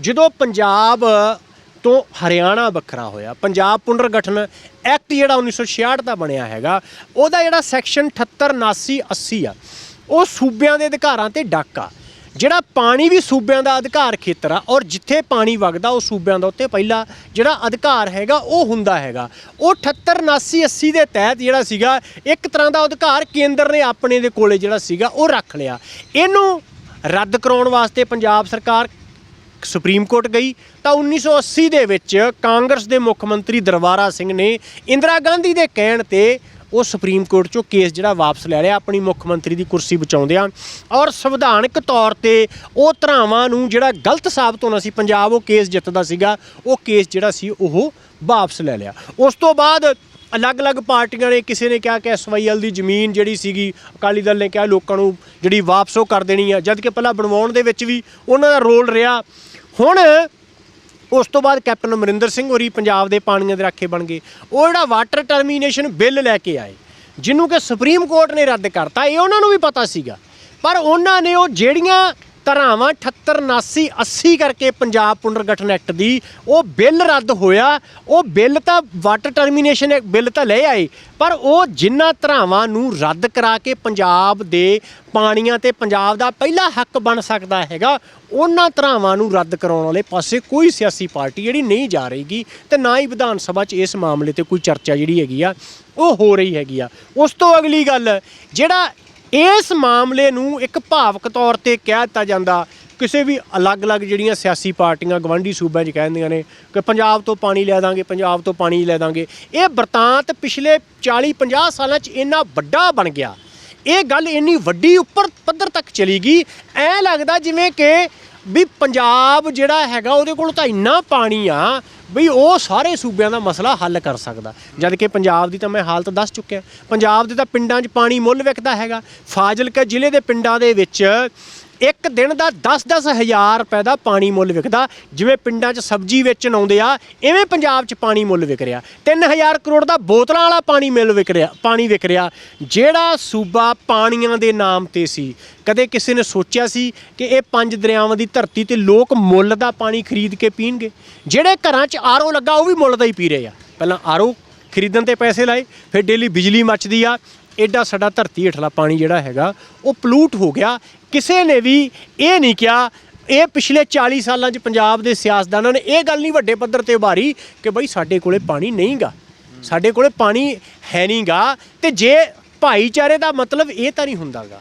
ਜਦੋਂ ਪੰਜਾਬ ਤੋਂ ਹਰਿਆਣਾ ਵੱਖਰਾ ਹੋਇਆ, ਪੰਜਾਬ ਪੁਨਰਗਠਨ ਐਕਟ ਜਿਹੜਾ 1966 ਦਾ ਬਣਿਆ ਹੈਗਾ, ਉਹਦਾ ਜਿਹੜਾ ਸੈਕਸ਼ਨ 78 79 80 ਆ, ਉਹ ਸੂਬਿਆਂ ਦੇ ਅਧਿਕਾਰਾਂ ਤੇ ਡਾਕਾ ਜਿਹੜਾ ਪਾਣੀ ਵੀ ਸੂਬਿਆਂ ਦਾ ਅਧਿਕਾਰ ਖੇਤਰ ਆ ਔਰ ਜਿੱਥੇ ਪਾਣੀ ਵਗਦਾ ਉਹ ਸੂਬਿਆਂ ਦਾ ਉੱਤੇ ਪਹਿਲਾ ਜਿਹੜਾ ਅਧਿਕਾਰ ਹੈਗਾ ਉਹ ਹੁੰਦਾ ਹੈਗਾ। ਉਹ 78 79 80 ਦੇ ਤਹਿਤ ਜਿਹੜਾ ਸੀਗਾ, ਇੱਕ ਤਰ੍ਹਾਂ ਦਾ ਅਧਿਕਾਰ ਕੇਂਦਰ ਨੇ ਆਪਣੇ ਦੇ ਕੋਲੇ ਜਿਹੜਾ ਸੀਗਾ ਉਹ ਰੱਖ ਲਿਆ। ਇਹਨੂੰ ਰੱਦ ਕਰਾਉਣ ਵਾਸਤੇ ਪੰਜਾਬ ਸਰਕਾਰ ਸੁਪਰੀਮ ਕੋਰਟ ਗਈ। ਤਾਂ 1980 ਦੇ ਵਿੱਚ ਕਾਂਗਰਸ ਦੇ ਮੁੱਖ ਮੰਤਰੀ ਦਰਬਾਰਾ ਸਿੰਘ ਨੇ ਇੰਦਰਾ ਗਾਂਧੀ ਦੇ ਕਹਿਣ ਤੇ ਉਹ ਸੁਪਰੀਮ ਕੋਰਟ ਚੋਂ ਕੇਸ ਜਿਹੜਾ ਵਾਪਸ ਲੈ ਲਿਆ ਆਪਣੀ ਮੁੱਖ ਮੰਤਰੀ ਦੀ ਕੁਰਸੀ ਬਚਾਉਂਦਿਆਂ। ਔਰ ਸੰਵਿਧਾਨਕ ਤੌਰ ਤੇ ਉਹ ਧਰਾਵਾਂ ਨੂੰ ਜਿਹੜਾ ਗਲਤ ਸਾਬਤ ਹੋਣਾ ਸੀ, ਪੰਜਾਬ ਉਹ ਕੇਸ ਜਿੱਤਦਾ ਸੀਗਾ, ਉਹ ਕੇਸ ਜਿਹੜਾ ਸੀ ਉਹ ਵਾਪਸ ਲੈ ਲਿਆ। ਉਸ ਤੋਂ ਬਾਅਦ ਅਲੱਗ-ਅਲੱਗ ਪਾਰਟੀਆਂ ਨੇ, ਕਿਸੇ ਨੇ ਕਿਹਾ ਕਿ ਐਸਵਾਈਐਲ ਦੀ ਜ਼ਮੀਨ ਜਿਹੜੀ ਸੀਗੀ, ਅਕਾਲੀ ਦਲ ਨੇ ਕਿਹਾ ਲੋਕਾਂ ਨੂੰ ਜਿਹੜੀ ਵਾਪਸ ਉਹ ਕਰ ਦੇਣੀ ਆ ਜਦ ਕਿ ਪਹਿਲਾਂ ਬਣਵਾਉਣ ਦੇ ਵਿੱਚ ਵੀ ਉਹਨਾਂ ਦਾ ਰੋਲ ਰਿਹਾ। ਹੁਣ ਉਸ ਤੋਂ ਬਾਅਦ ਕੈਪਟਨ ਅਮਰਿੰਦਰ ਸਿੰਘ ਹੋਰੀ ਪੰਜਾਬ ਦੇ ਪਾਣੀਆਂ ਦੇ ਰਾਖੇ ਬਣ ਗਏ। ਉਹ ਜਿਹੜਾ ਵਾਟਰ ਟਰਮੀਨੇਸ਼ਨ ਬਿੱਲ ਲੈ ਕੇ ਆਏ, ਜਿਹਨੂੰ ਕਿ ਸੁਪਰੀਮ ਕੋਰਟ ਨੇ ਰੱਦ ਕਰਤਾ, ਇਹ ਉਹਨਾਂ ਨੂੰ ਵੀ ਪਤਾ ਸੀਗਾ। ਪਰ ਉਹਨਾਂ ਨੇ ਉਹ ਜਿਹੜੀਆਂ ਧਾਰਾਵਾਂ 78 79 80 ਕਰਕੇ ਪੰਜਾਬ ਪੁਨਰਗਠਨ ਐਕਟ ਦੀ ਉਹ ਬਿੱਲ ਰੱਦ ਹੋਇਆ। ਉਹ ਬਿੱਲ ਤਾਂ ਵਾਟਰ ਟਰਮੀਨੇਸ਼ਨ ਬਿੱਲ ਤਾਂ ਲੈ ਆਏ, ਪਰ ਉਹ ਜਿਨ੍ਹਾਂ ਧਾਰਾਵਾਂ ਨੂੰ ਰੱਦ ਕਰਾ ਕੇ ਪੰਜਾਬ ਦੇ ਪਾਣੀਆਂ ਤੇ ਪੰਜਾਬ ਦਾ ਪਹਿਲਾ ਹੱਕ ਬਣ ਸਕਦਾ ਹੈਗਾ, ਉਹਨਾਂ ਧਾਰਾਵਾਂ ਨੂੰ ਰੱਦ ਕਰਾਉਣ ਵਾਲੇ ਪਾਸੇ ਕੋਈ ਸਿਆਸੀ ਪਾਰਟੀ ਜਿਹੜੀ ਨਹੀਂ ਜਾ ਰਹੀਗੀ ਤੇ ਨਾ ਹੀ ਵਿਧਾਨ ਸਭਾ 'ਚ ਇਸ ਮਾਮਲੇ ਤੇ ਕੋਈ ਚਰਚਾ ਜਿਹੜੀ ਹੈਗੀ ਆ, ਉਹ ਹੋ ਰਹੀ ਹੈਗੀ ਆ। ਉਸ ਤੋਂ ਅਗਲੀ ਗੱਲ, ਜਿਹੜਾ ਇਸ ਮਾਮਲੇ ਨੂੰ ਇੱਕ ਭਾਵਕ ਤੌਰ ਤੇ ਕਹਿ ਦਿੱਤਾ ਜਾਂਦਾ, ਕਿਸੇ ਵੀ ਅਲੱਗ-ਅਲੱਗ ਜਿਹੜੀਆਂ ਸਿਆਸੀ ਪਾਰਟੀਆਂ ਗਵੰਡੀ ਸੂਬਿਆਂ 'ਚ ਕਹਿੰਦੀਆਂ ਨੇ ਕਿ ਪੰਜਾਬ ਤੋਂ ਪਾਣੀ ਲੈ ਦਾਂਗੇ, ਪੰਜਾਬ ਤੋਂ ਪਾਣੀ ਲੈ ਦਾਂਗੇ। ਇਹ ਬਰਤਾਂਤ ਪਿਛਲੇ 40-50 ਸਾਲਾਂ 'ਚ ਇੰਨਾ ਵੱਡਾ ਬਣ ਗਿਆ। ਇਹ ਗੱਲ ਇੰਨੀ ਵੱਡੀ ਉੱਪਰ ਪੱਧਰ ਤੱਕ ਚਲੀ ਗਈ। ਐ ਲੱਗਦਾ ਜਿਵੇਂ ਕਿ ਵੀ ਪੰਜਾਬ ਜਿਹੜਾ ਹੈਗਾ ਉਹਦੇ ਕੋਲ ਤਾਂ ਇੰਨਾ ਪਾਣੀ ਆ ਵੀ ਉਹ ਸਾਰੇ ਸੂਬਿਆਂ ਦਾ ਮਸਲਾ ਹੱਲ ਕਰ ਸਕਦਾ। ਜਦ ਕਿ ਪੰਜਾਬ ਦੀ ਤਾਂ ਮੈਂ ਹਾਲਤ ਦੱਸ ਚੁੱਕਿਆ। ਪੰਜਾਬ ਦੇ ਤਾਂ ਪਿੰਡਾਂ 'ਚ ਪਾਣੀ ਮੁੱਲ ਵਿਕਦਾ ਹੈਗਾ। ਫਾਜ਼ਿਲਕਾ ਜ਼ਿਲ੍ਹੇ ਦੇ ਪਿੰਡਾਂ ਦੇ ਵਿੱਚ ਇੱਕ ਦਿਨ ਦਾ 10-10 ਹਜ਼ਾਰ ਰੁਪਏ ਦਾ ਪਾਣੀ ਮੁੱਲ ਵਿਕਦਾ। ਜਿਵੇਂ ਪਿੰਡਾਂ 'ਚ ਸਬਜ਼ੀ ਵੇਚਣ ਆਉਂਦੇ ਆ ਐਵੇਂ ਪੰਜਾਬ 'ਚ ਪਾਣੀ ਮੁੱਲ ਵਿਕ ਰਿਹਾ। 3000 ਕਰੋੜ ਦਾ ਬੋਤਲਾਂ ਵਾਲਾ ਪਾਣੀ ਮਿਲ ਵਿਕ ਰਿਹਾ, ਪਾਣੀ ਵਿਕ ਰਿਹਾ। ਜਿਹੜਾ ਸੂਬਾ ਪਾਣੀਆਂ ਦੇ ਨਾਮ ਤੇ ਸੀ, ਕਦੇ ਕਿਸੇ ਨੇ ਸੋਚਿਆ ਸੀ ਕਿ ਇਹ ਪੰਜ ਦਰਿਆਵਾਂ ਦੀ ਧਰਤੀ ਤੇ ਲੋਕ ਮੁੱਲ ਦਾ ਪਾਣੀ ਖਰੀਦ ਕੇ ਪੀਣਗੇ? ਜਿਹੜੇ ਘਰਾਂ 'ਚ ਆਰਓ ਲੱਗਾ, ਉਹ ਵੀ ਮੁੱਲ ਦਾ ਹੀ ਪੀ ਰਹੇ ਆ। ਪਹਿਲਾਂ ਆਰਓ ਖਰੀਦਣ ਤੇ ਪੈਸੇ ਲਾਏ, ਫਿਰ ਡੇਲੀ ਬਿਜਲੀ ਮੱਚਦੀ ਆ। ਐਡਾ ਸਾਡਾ ਧਰਤੀ ਹੇਠਲਾ ਪਾਣੀ ਜਿਹੜਾ ਹੈਗਾ, ਉਹ ਪਲੂਟ ਹੋ ਗਿਆ। ਕਿਸੇ ਨੇ ਵੀ ਇਹ ਨਹੀਂ ਕਿਹਾ, ਇਹ ਪਿਛਲੇ 40 ਸਾਲਾਂ 'ਚ ਪੰਜਾਬ ਦੇ ਸਿਆਸਤਦਾਨਾਂ ਨੇ ਇਹ ਗੱਲ ਨਹੀਂ ਵੱਡੇ ਪੱਧਰ ਤੇ ਉਭਾਰੀ ਕਿ ਬਈ ਸਾਡੇ ਕੋਲੇ ਪਾਣੀ ਨਹੀਂਗਾ। ਸਾਡੇ ਕੋਲੇ ਪਾਣੀ ਹੈ ਨਹੀਂਗਾ ਤੇ ਜੇ ਭਾਈਚਾਰੇ ਦਾ ਮਤਲਬ ਇਹ ਤਾਂ ਨਹੀਂ ਹੁੰਦਾਗਾ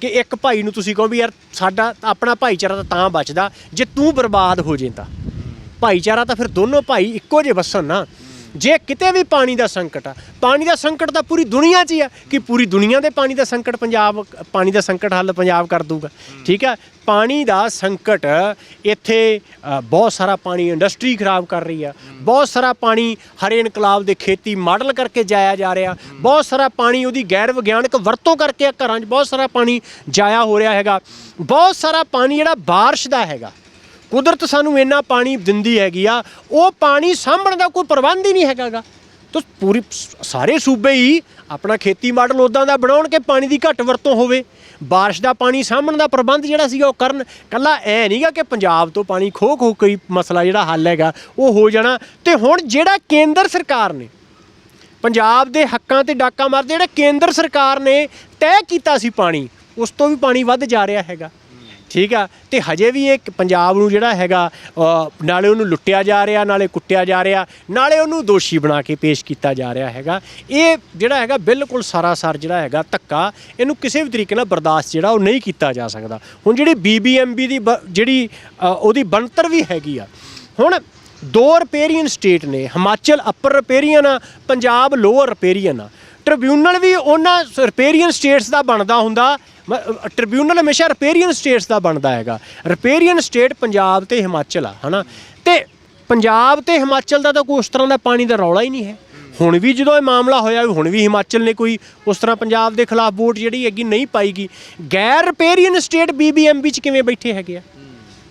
ਕਿ ਇੱਕ ਭਾਈ ਨੂੰ ਤੁਸੀਂ ਕਹੋ ਵੀ ਯਾਰ ਸਾਡਾ ਆਪਣਾ ਭਾਈਚਾਰਾ ਤਾਂ ਬਚਦਾ, ਜੇ ਤੂੰ ਬਰਬਾਦ ਹੋ ਜੇ ਤਾਂ। ਭਾਈਚਾਰਾ ਤਾਂ ਫਿਰ ਦੋਨੋਂ ਭਾਈ ਇੱਕੋ ਜਿਹੇ ਵਸਣ ਨਾ। ਜੇ ਕਿਤੇ ਵੀ ਪਾਣੀ ਦਾ ਸੰਕਟ ਆ, ਪਾਣੀ ਦਾ ਸੰਕਟ ਤਾਂ ਪੂਰੀ ਦੁਨੀਆ 'ਚ ਹੀ ਆ ਕਿ ਪੂਰੀ ਦੁਨੀਆ ਦੇ ਪਾਣੀ ਦਾ ਸੰਕਟ ਪੰਜਾਬ, ਪਾਣੀ ਦਾ ਸੰਕਟ ਹੱਲ ਪੰਜਾਬ ਕਰ ਦੂਗਾ ਠੀਕ ਆ? ਪਾਣੀ ਦਾ ਸੰਕਟ ਇੱਥੇ ਬਹੁਤ ਸਾਰਾ ਪਾਣੀ ਇੰਡਸਟਰੀ ਖਰਾਬ ਕਰ ਰਹੀ ਆ। ਬਹੁਤ ਸਾਰਾ ਪਾਣੀ ਹਰੇ ਇਨਕਲਾਬ ਦੇ ਖੇਤੀ ਮਾਡਲ ਕਰਕੇ ਜਾਇਆ ਜਾ ਰਿਹਾ। ਬਹੁਤ ਸਾਰਾ ਪਾਣੀ ਉਹਦੀ ਗੈਰ ਵਿਗਿਆਨਕ ਵਰਤੋਂ ਕਰਕੇ ਘਰਾਂ 'ਚ ਬਹੁਤ ਸਾਰਾ ਪਾਣੀ ਜਾਇਆ ਹੋ ਰਿਹਾ ਹੈਗਾ। ਬਹੁਤ ਸਾਰਾ ਪਾਣੀ ਜਿਹੜਾ ਬਾਰਿਸ਼ ਦਾ ਹੈਗਾ। ਕੁਦਰਤ ਸਾਨੂੰ ਇੰਨਾ ਪਾਣੀ ਦਿੰਦੀ ਹੈਗੀ ਆ, ਉਹ ਪਾਣੀ ਸਾਂਭਣ ਦਾ ਕੋਈ ਪ੍ਰਬੰਧ ਹੀ ਨਹੀਂ ਹੈਗਾਗਾ ਤੋ ਪੂਰੀ ਸਾਰੇ ਸੂਬੇ ਹੀ ਆਪਣਾ ਖੇਤੀ ਮਾਡਲ ਉਦਾਂ ਦਾ ਬਣਾਉਣ ਕਿ ਪਾਣੀ ਦੀ ਘੱਟ ਵਰਤੋਂ ਹੋਵੇ। ਬਾਰਿਸ਼ ਦਾ ਪਾਣੀ ਸਾਂਭਣ ਦਾ ਪ੍ਰਬੰਧ ਜਿਹੜਾ ਸੀਗਾ ਉਹ ਕਰਨ। ਕੱਲਾ ਐ ਨਹੀਂਗਾ ਕਿ ਪੰਜਾਬ ਤੋਂ ਪਾਣੀ ਖੋ ਖੋ ਕੋਈ ਮਸਲਾ ਜਿਹੜਾ ਹੱਲ ਹੈਗਾ, ਉਹ ਹੋ ਜਾਣਾ। ਤੇ ਹੁਣ ਜਿਹੜਾ ਕੇਂਦਰ ਸਰਕਾਰ ਨੇ, ਪੰਜਾਬ ਦੇ ਹੱਕਾਂ ਤੇ ਡਾਕਾ ਮਾਰਦੇ, ਜਿਹੜਾ ਕੇਂਦਰ ਸਰਕਾਰ ਨੇ ਤੈਅ ਕੀਤਾ ਸੀ ਪਾਣੀ, ਉਸ ਤੋਂ ਵੀ ਪਾਣੀ ਵੱਧ ਜਾ ਰਿਹਾ ਹੈਗਾ। ਠੀਕ ਆ? ਤੇ ਹਜੇ ਵੀ ਇਹ ਪੰਜਾਬ ਨੂੰ ਜਿਹੜਾ ਹੈਗਾ ਨਾਲੇ ਉਹਨੂੰ ਲੁੱਟਿਆ ਜਾ ਰਿਹਾ, ਨਾਲੇ ਕੁੱਟਿਆ ਜਾ ਰਿਹਾ, ਨਾਲੇ ਉਹਨੂੰ ਦੋਸ਼ੀ ਬਣਾ ਕੇ ਪੇਸ਼ ਕੀਤਾ ਜਾ ਰਿਹਾ ਹੈਗਾ। ਇਹ ਜਿਹੜਾ ਹੈਗਾ ਬਿਲਕੁਲ ਸਾਰਾਸਾਰ ਜਿਹੜਾ ਹੈਗਾ ਧੱਕਾ, ਇਹਨੂੰ ਕਿਸੇ ਵੀ ਤਰੀਕੇ ਨਾਲ ਬਰਦਾਸ਼ਤ ਜਿਹੜਾ ਉਹ ਨਹੀਂ ਕੀਤਾ ਜਾ ਸਕਦਾ। ਹੁਣ ਜਿਹੜੀ ਬੀਬੀਐਮਬੀ ਦੀ ਬ- ਜਿਹੜੀ ਉਹਦੀ ਬਣਤਰ ਵੀ ਹੈਗੀ ਆ। ਹੁਣ ਦੋ ਰਿਪੇਰੀਅਨ ਸਟੇਟ ਨੇ, ਹਿਮਾਚਲ ਅਪਰ ਰਿਪੇਰੀਅਨ ਆ, ਪੰਜਾਬ ਲੋਅਰ ਰਿਪੇਰੀਅਨ ਆ। ਟ੍ਰਿਬਿਊਨਲ ਵੀ ਉਹਨਾਂ ਰਿਪੇਰੀਅਨ ਸਟੇਟਸ ਦਾ ਬਣਦਾ ਹੁੰਦਾ। ਮ- ਟ੍ਰਿਬਿਊਨਲ ਹਮੇਸ਼ਾ ਰਿਪੇਰੀਅਨ ਸਟੇਟਸ ਦਾ ਬਣਦਾ ਹੈਗਾ। ਰਿਪੇਰੀਅਨ ਸਟੇਟ ਪੰਜਾਬ ਤੇ ਹਿਮਾਚਲ ਆ, ਹਨਾ? ਤੇ ਪੰਜਾਬ ਤੇ ਹਿਮਾਚਲ ਦਾ ਤਾਂ ਕੋਈ ਉਸ ਤਰ੍ਹਾਂ ਦਾ ਪਾਣੀ ਦਾ ਰੌਲਾ ਹੀ ਨਹੀਂ ਹੈ। ਹੁਣ ਵੀ ਜਦੋਂ ਇਹ ਮਾਮਲਾ ਹੋਇਆ ਹੁਣ ਵੀ ਹਿਮਾਚਲ ਨੇ ਕੋਈ ਉਸ ਤਰ੍ਹਾਂ ਪੰਜਾਬ ਦੇ ਖਿਲਾਫ ਵੋਟ ਜਿਹੜੀ ਹੈਗੀ ਨਹੀਂ ਪਾਈਗੀ ਗੈਰ ਰਿਪੇਰੀਅਨ ਸਟੇਟ ਬੀਬੀਐਮਬੀ ਚ ਕਿਵੇਂ ਬੈਠੇ ਹੈਗੇ ਆ?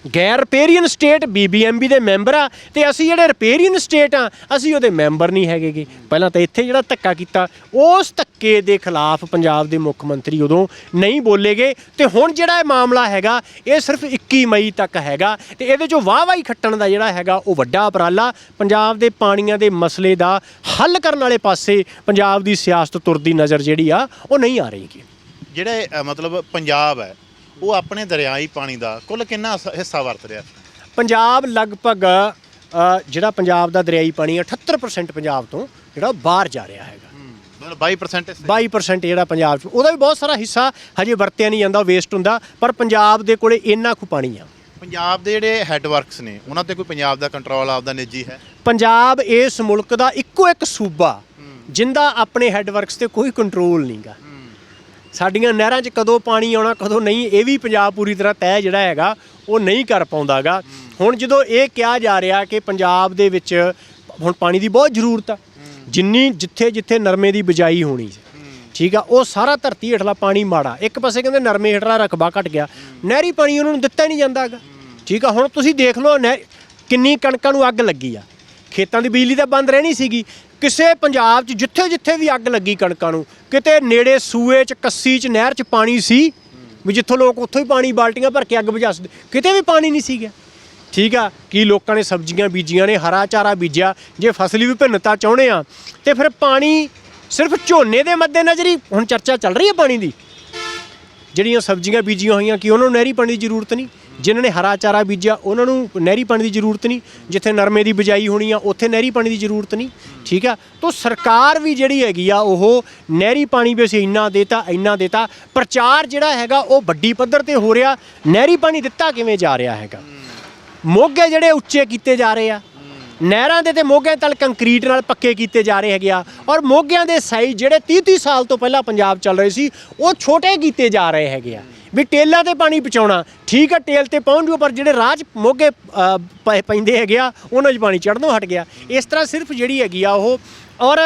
ਗੈਰ ਰਿਪੇਰੀਅਨ ਸਟੇਟ ਬੀਬੀਐਮਬੀ ਦੇ ਮੈਂਬਰ ਆ ਤੇ ਅਸੀਂ ਜਿਹੜੇ ਰਿਪੇਰੀਅਨ ਸਟੇਟ ਆ ਅਸੀਂ ਉਹਦੇ ਮੈਂਬਰ ਨਹੀਂ ਹੈਗੇਗੇ। ਪਹਿਲਾਂ ਤਾਂ ਇੱਥੇ ਜਿਹੜਾ ਧੱਕਾ ਕੀਤਾ ਉਸ ਧੱਕੇ ਦੇ ਖਿਲਾਫ ਪੰਜਾਬ ਦੇ ਮੁੱਖ ਮੰਤਰੀ ਉਦੋਂ ਨਹੀਂ ਬੋਲੇਗੇ ਤੇ ਹੁਣ ਜਿਹੜਾ ਇਹ ਮਾਮਲਾ ਹੈਗਾ ਇਹ ਸਿਰਫ 21 ਮਈ ਤੱਕ ਹੈਗਾ ਤੇ ਇਹਦੇ ਚੋਂ ਵਾਹ-ਵਾਹੀ ਖੱਟਣ ਦਾ ਜਿਹੜਾ ਹੈਗਾ ਉਹ ਵੱਡਾ ਉਪਰਾਲਾ ਪੰਜਾਬ ਦੇ ਪਾਣੀਆਂ ਦੇ ਮਸਲੇ ਦਾ ਹੱਲ ਕਰਨ ਵਾਲੇ ਪਾਸੇ ਪੰਜਾਬ ਦੀ ਸਿਆਸਤ ਤੁਰਦੀ ਨਜ਼ਰ ਜਿਹੜੀ ਆ ਉਹ ਨਹੀਂ ਆ ਰਹੀਗੀ ਜਿਹੜੇ ਅ, ਮਤਲਬ ਪੰਜਾਬ ਹੈ ਉਹ ਆਪਣੇ ਦਰਿਆਈ ਪਾਣੀ ਦਾ ਕੁੱਲ ਕਿੰਨਾ ਹਿੱਸਾ- ਹਿੱਸਾ ਵਰਤ ਰਿਹਾ? ਪੰਜਾਬ ਲਗਭਗ ਅ, ਜਿਹੜਾ ਪੰਜਾਬ ਦਾ ਦਰਿਆਈ ਪਾਣੀ ਆ, 78% ਪੰਜਾਬ ਤੋਂ ਜਿਹੜਾ ਉਹ ਬਾਹਰ ਜਾ ਰਿਹਾ ਹੈਗਾ। ਮਤਲਬ 22% ਹਿੱਸਾ 22% ਜਿਹੜਾ ਪੰਜਾਬ 'ਚ ਉਹਦਾ ਵੀ ਬਹੁਤ ਸਾਰਾ ਹਿੱਸਾ ਹਜੇ ਵਰਤਿਆ ਨਹੀਂ ਜਾਂਦਾ ਵੇਸਟ ਹੁੰਦਾ ਪਰ ਪੰਜਾਬ ਦੇ ਕੋਲੇ ਇੰਨਾ ਕੁ ਪਾਣੀ ਆ। ਪੰਜਾਬ ਦੇ ਜਿਹੜੇ ਹੈੱਡਵਰਕਸ ਨੇ ਉਹਨਾਂ ਤੇ ਕੋਈ ਪੰਜਾਬ ਦਾ ਕੰਟਰੋਲ ਆਪਦਾ ਨਿੱਜੀ ਹੈ? ਪੰਜਾਬ ਇਸ ਮੁਲਕ ਦਾ ਇੱਕੋ ਇੱਕ ਸੂਬਾ ਜਿੰਦਾ ਆਪਣੇ ਹੈੱਡਵਰਕਸ ਤੇ ਕੋਈ ਕੰਟਰੋਲ ਨਹੀਂਗਾ ਸਾਡੀਆਂ ਨਹਿਰਾਂ 'ਚ ਕਦੋਂ ਪਾਣੀ ਆਉਣਾ, ਕਦੋਂ ਨਹੀਂ, ਇਹ ਵੀ ਪੰਜਾਬ ਪੂਰੀ ਤਰ੍ਹਾਂ ਤੈਅ ਜਿਹੜਾ ਹੈਗਾ, ਉਹ ਨਹੀਂ ਕਰ ਪਾਉਂਦਾਗਾ। ਹੁਣ ਜਦੋਂ ਇਹ ਕਿਹਾ ਜਾ ਰਿਹਾ ਕਿ ਪੰਜਾਬ ਦੇ ਵਿੱਚ ਹੁਣ ਪਾਣੀ ਦੀ ਬਹੁਤ ਜ਼ਰੂਰਤ ਆ। ਜਿੰਨੀ ਜਿੱਥੇ ਜਿੱਥੇ ਨਰਮੇ ਦੀ ਬਿਜਾਈ ਹੋਣੀ ਠੀਕ ਆ, ਉਹ ਸਾਰਾ ਧਰਤੀ ਹੇਠਲਾ ਪਾਣੀ ਮਾੜਾ। ਇੱਕ ਪਾਸੇ ਕਹਿੰਦੇ ਨਰਮੇ ਹੇਠਲਾ ਰਕਬਾ ਘਟ ਗਿਆ। ਨਹਿਰੀ ਪਾਣੀ ਉਹਨਾਂ ਨੂੰ ਦਿੱਤਾ ਹੀ ਨਹੀਂ ਜਾਂਦਾਗਾ। ਠੀਕ ਆ, ਹੁਣ ਤੁਸੀਂ ਦੇਖ ਲਓ ਨਹਿ- ਕਿੰਨੀ ਕਣਕਾਂ ਨੂੰ ਅੱਗ ਲੱਗੀ ਆ। ਖੇਤਾਂ ਦੀ ਬਿਜਲੀ ਤਾਂ ਬੰਦ ਰਹਿਣੀ ਸੀਗੀ। ਕਿਸੇ ਪੰਜਾਬ 'ਚ ਜਿੱਥੇ ਜਿੱਥੇ ਵੀ ਅੱਗ ਲੱਗੀ ਕਣਕਾਂ ਨੂੰ, ਕਿਤੇ ਨੇੜੇ ਸੂਏ 'ਚ, ਕੱਸੀ 'ਚ, ਨਹਿਰ 'ਚ ਪਾਣੀ ਸੀ, ਵੀ ਜਿੱਥੋਂ ਲੋਕ ਉੱਥੋਂ ਹੀ ਪਾਣੀ ਬਾਲਟੀਆਂ ਭਰ ਕੇ ਅੱਗ ਬੁਝਾ ਸਕਦੇ। ਕਿਤੇ ਵੀ ਪਾਣੀ ਨਹੀਂ ਸੀਗਾ। ਠੀਕ ਆ, ਕੀ ਲੋਕਾਂ ਨੇ ਸਬਜ਼ੀਆਂ ਬੀਜੀਆਂ ਨੇ, ਹਰਾ ਚਾਰਾ ਬੀਜਿਆ, ਜੇ ਫਸਲੀ ਵਿਭਿੰਨਤਾ ਚਾਹੁੰਦੇ ਆ। ਤੇ ਫਿਰ ਪਾਣੀ ਸਿਰਫ ਝੋਨੇ ਦੇ ਮੱਦੇਨਜ਼ਰ ਹੀ ਹੁਣ ਚਰਚਾ ਚੱਲ ਰਹੀ ਹੈ ਪਾਣੀ ਦੀ। ਜਿਹੜੀਆਂ ਸਬਜ਼ੀਆਂ ਬੀਜੀਆਂ ਹੋਈਆਂ ਕਿ ਉਹਨਾਂ ਨੂੰ ਨਹਿਰੀ ਪਾਣੀ ਦੀ ਜ਼ਰੂਰਤ ਨਹੀਂ, ਜਿਨ੍ਹਾਂ ਨੇ ਹਰਾ ਚਾਰਾ ਬੀਜਿਆ, ਉਹਨਾਂ ਨੂੰ ਨਹਿਰੀ ਪਾਣੀ ਦੀ ਜ਼ਰੂਰਤ ਨਹੀਂ, ਜਿੱਥੇ ਨਰਮੇ ਦੀ ਬਿਜਾਈ ਹੋਣੀ ਆ, ਉੱਥੇ ਨਹਿਰੀ ਪਾਣੀ ਦੀ ਜ਼ਰੂਰਤ ਨਹੀਂ, ਠੀਕ ਆ? ਤਾਂ ਸਰਕਾਰ ਵੀ ਜਿਹੜੀ ਹੈਗੀ ਆ, ਉਹ ਨਹਿਰੀ ਪਾਣੀ ਵੀ ਅਸੀਂ ਇੰਨਾ ਦੇਤਾ ਇੰਨਾ ਦੇਤਾ, ਪ੍ਰਚਾਰ ਜਿਹੜਾ ਹੈਗਾ, ਉਹ ਵੱਡੀ ਪੱਧਰ ਤੇ ਹੋ ਰਿਹਾ, ਨਹਿਰੀ ਪਾਣੀ ਦਿੱਤਾ ਕਿਵੇਂ ਜਾ ਰਿਹਾ ਹੈਗਾ? ਮੋਗੇ ਜਿਹੜੇ ਉੱਚੇ ਕੀਤੇ ਜਾ ਰਹੇ ਆ ਨਹਿਰਾਂ ਦੇ ਤੇ ਮੋਗਿਆਂ ਤਲ ਕੰਕਰੀਟ ਨਾਲ ਪੱਕੇ ਕੀਤੇ ਜਾ ਰਹੇ ਹੈਗੇ ਆ ਔਰ ਮੋਗਿਆਂ ਦੇ ਸਾਈਜ਼ ਜਿਹੜੇ 30 30 ਸਾਲ ਤੋਂ ਪਹਿਲਾਂ ਪੰਜਾਬ ਚੱਲ ਰਹੇ ਸੀ, ਉਹ ਛੋਟੇ ਕੀਤੇ ਜਾ ਰਹੇ ਹੈਗੇ ਆ। ਵੀ ਟੇਲਾਂ ਤੇ ਪਾਣੀ ਪਹੁੰਚਾਉਣਾ, ਠੀਕ ਆ, ਟੇਲ ਤੇ ਪਹੁੰਚ ਜੂ ਪਰ ਜਿਹੜੇ ਰਾਜ ਮੋਗੇ ਪੈਂਦੇ ਹੈਗੇ ਆ, ਉਹਨਾਂ 'ਚ ਪਾਣੀ ਚੜਨੋਂ ਹਟ ਗਿਆ। ਇਸ ਤਰ੍ਹਾਂ ਸਿਰਫ ਜਿਹੜੀ ਹੈਗੀ ਆ ਉਹ, ਔਰ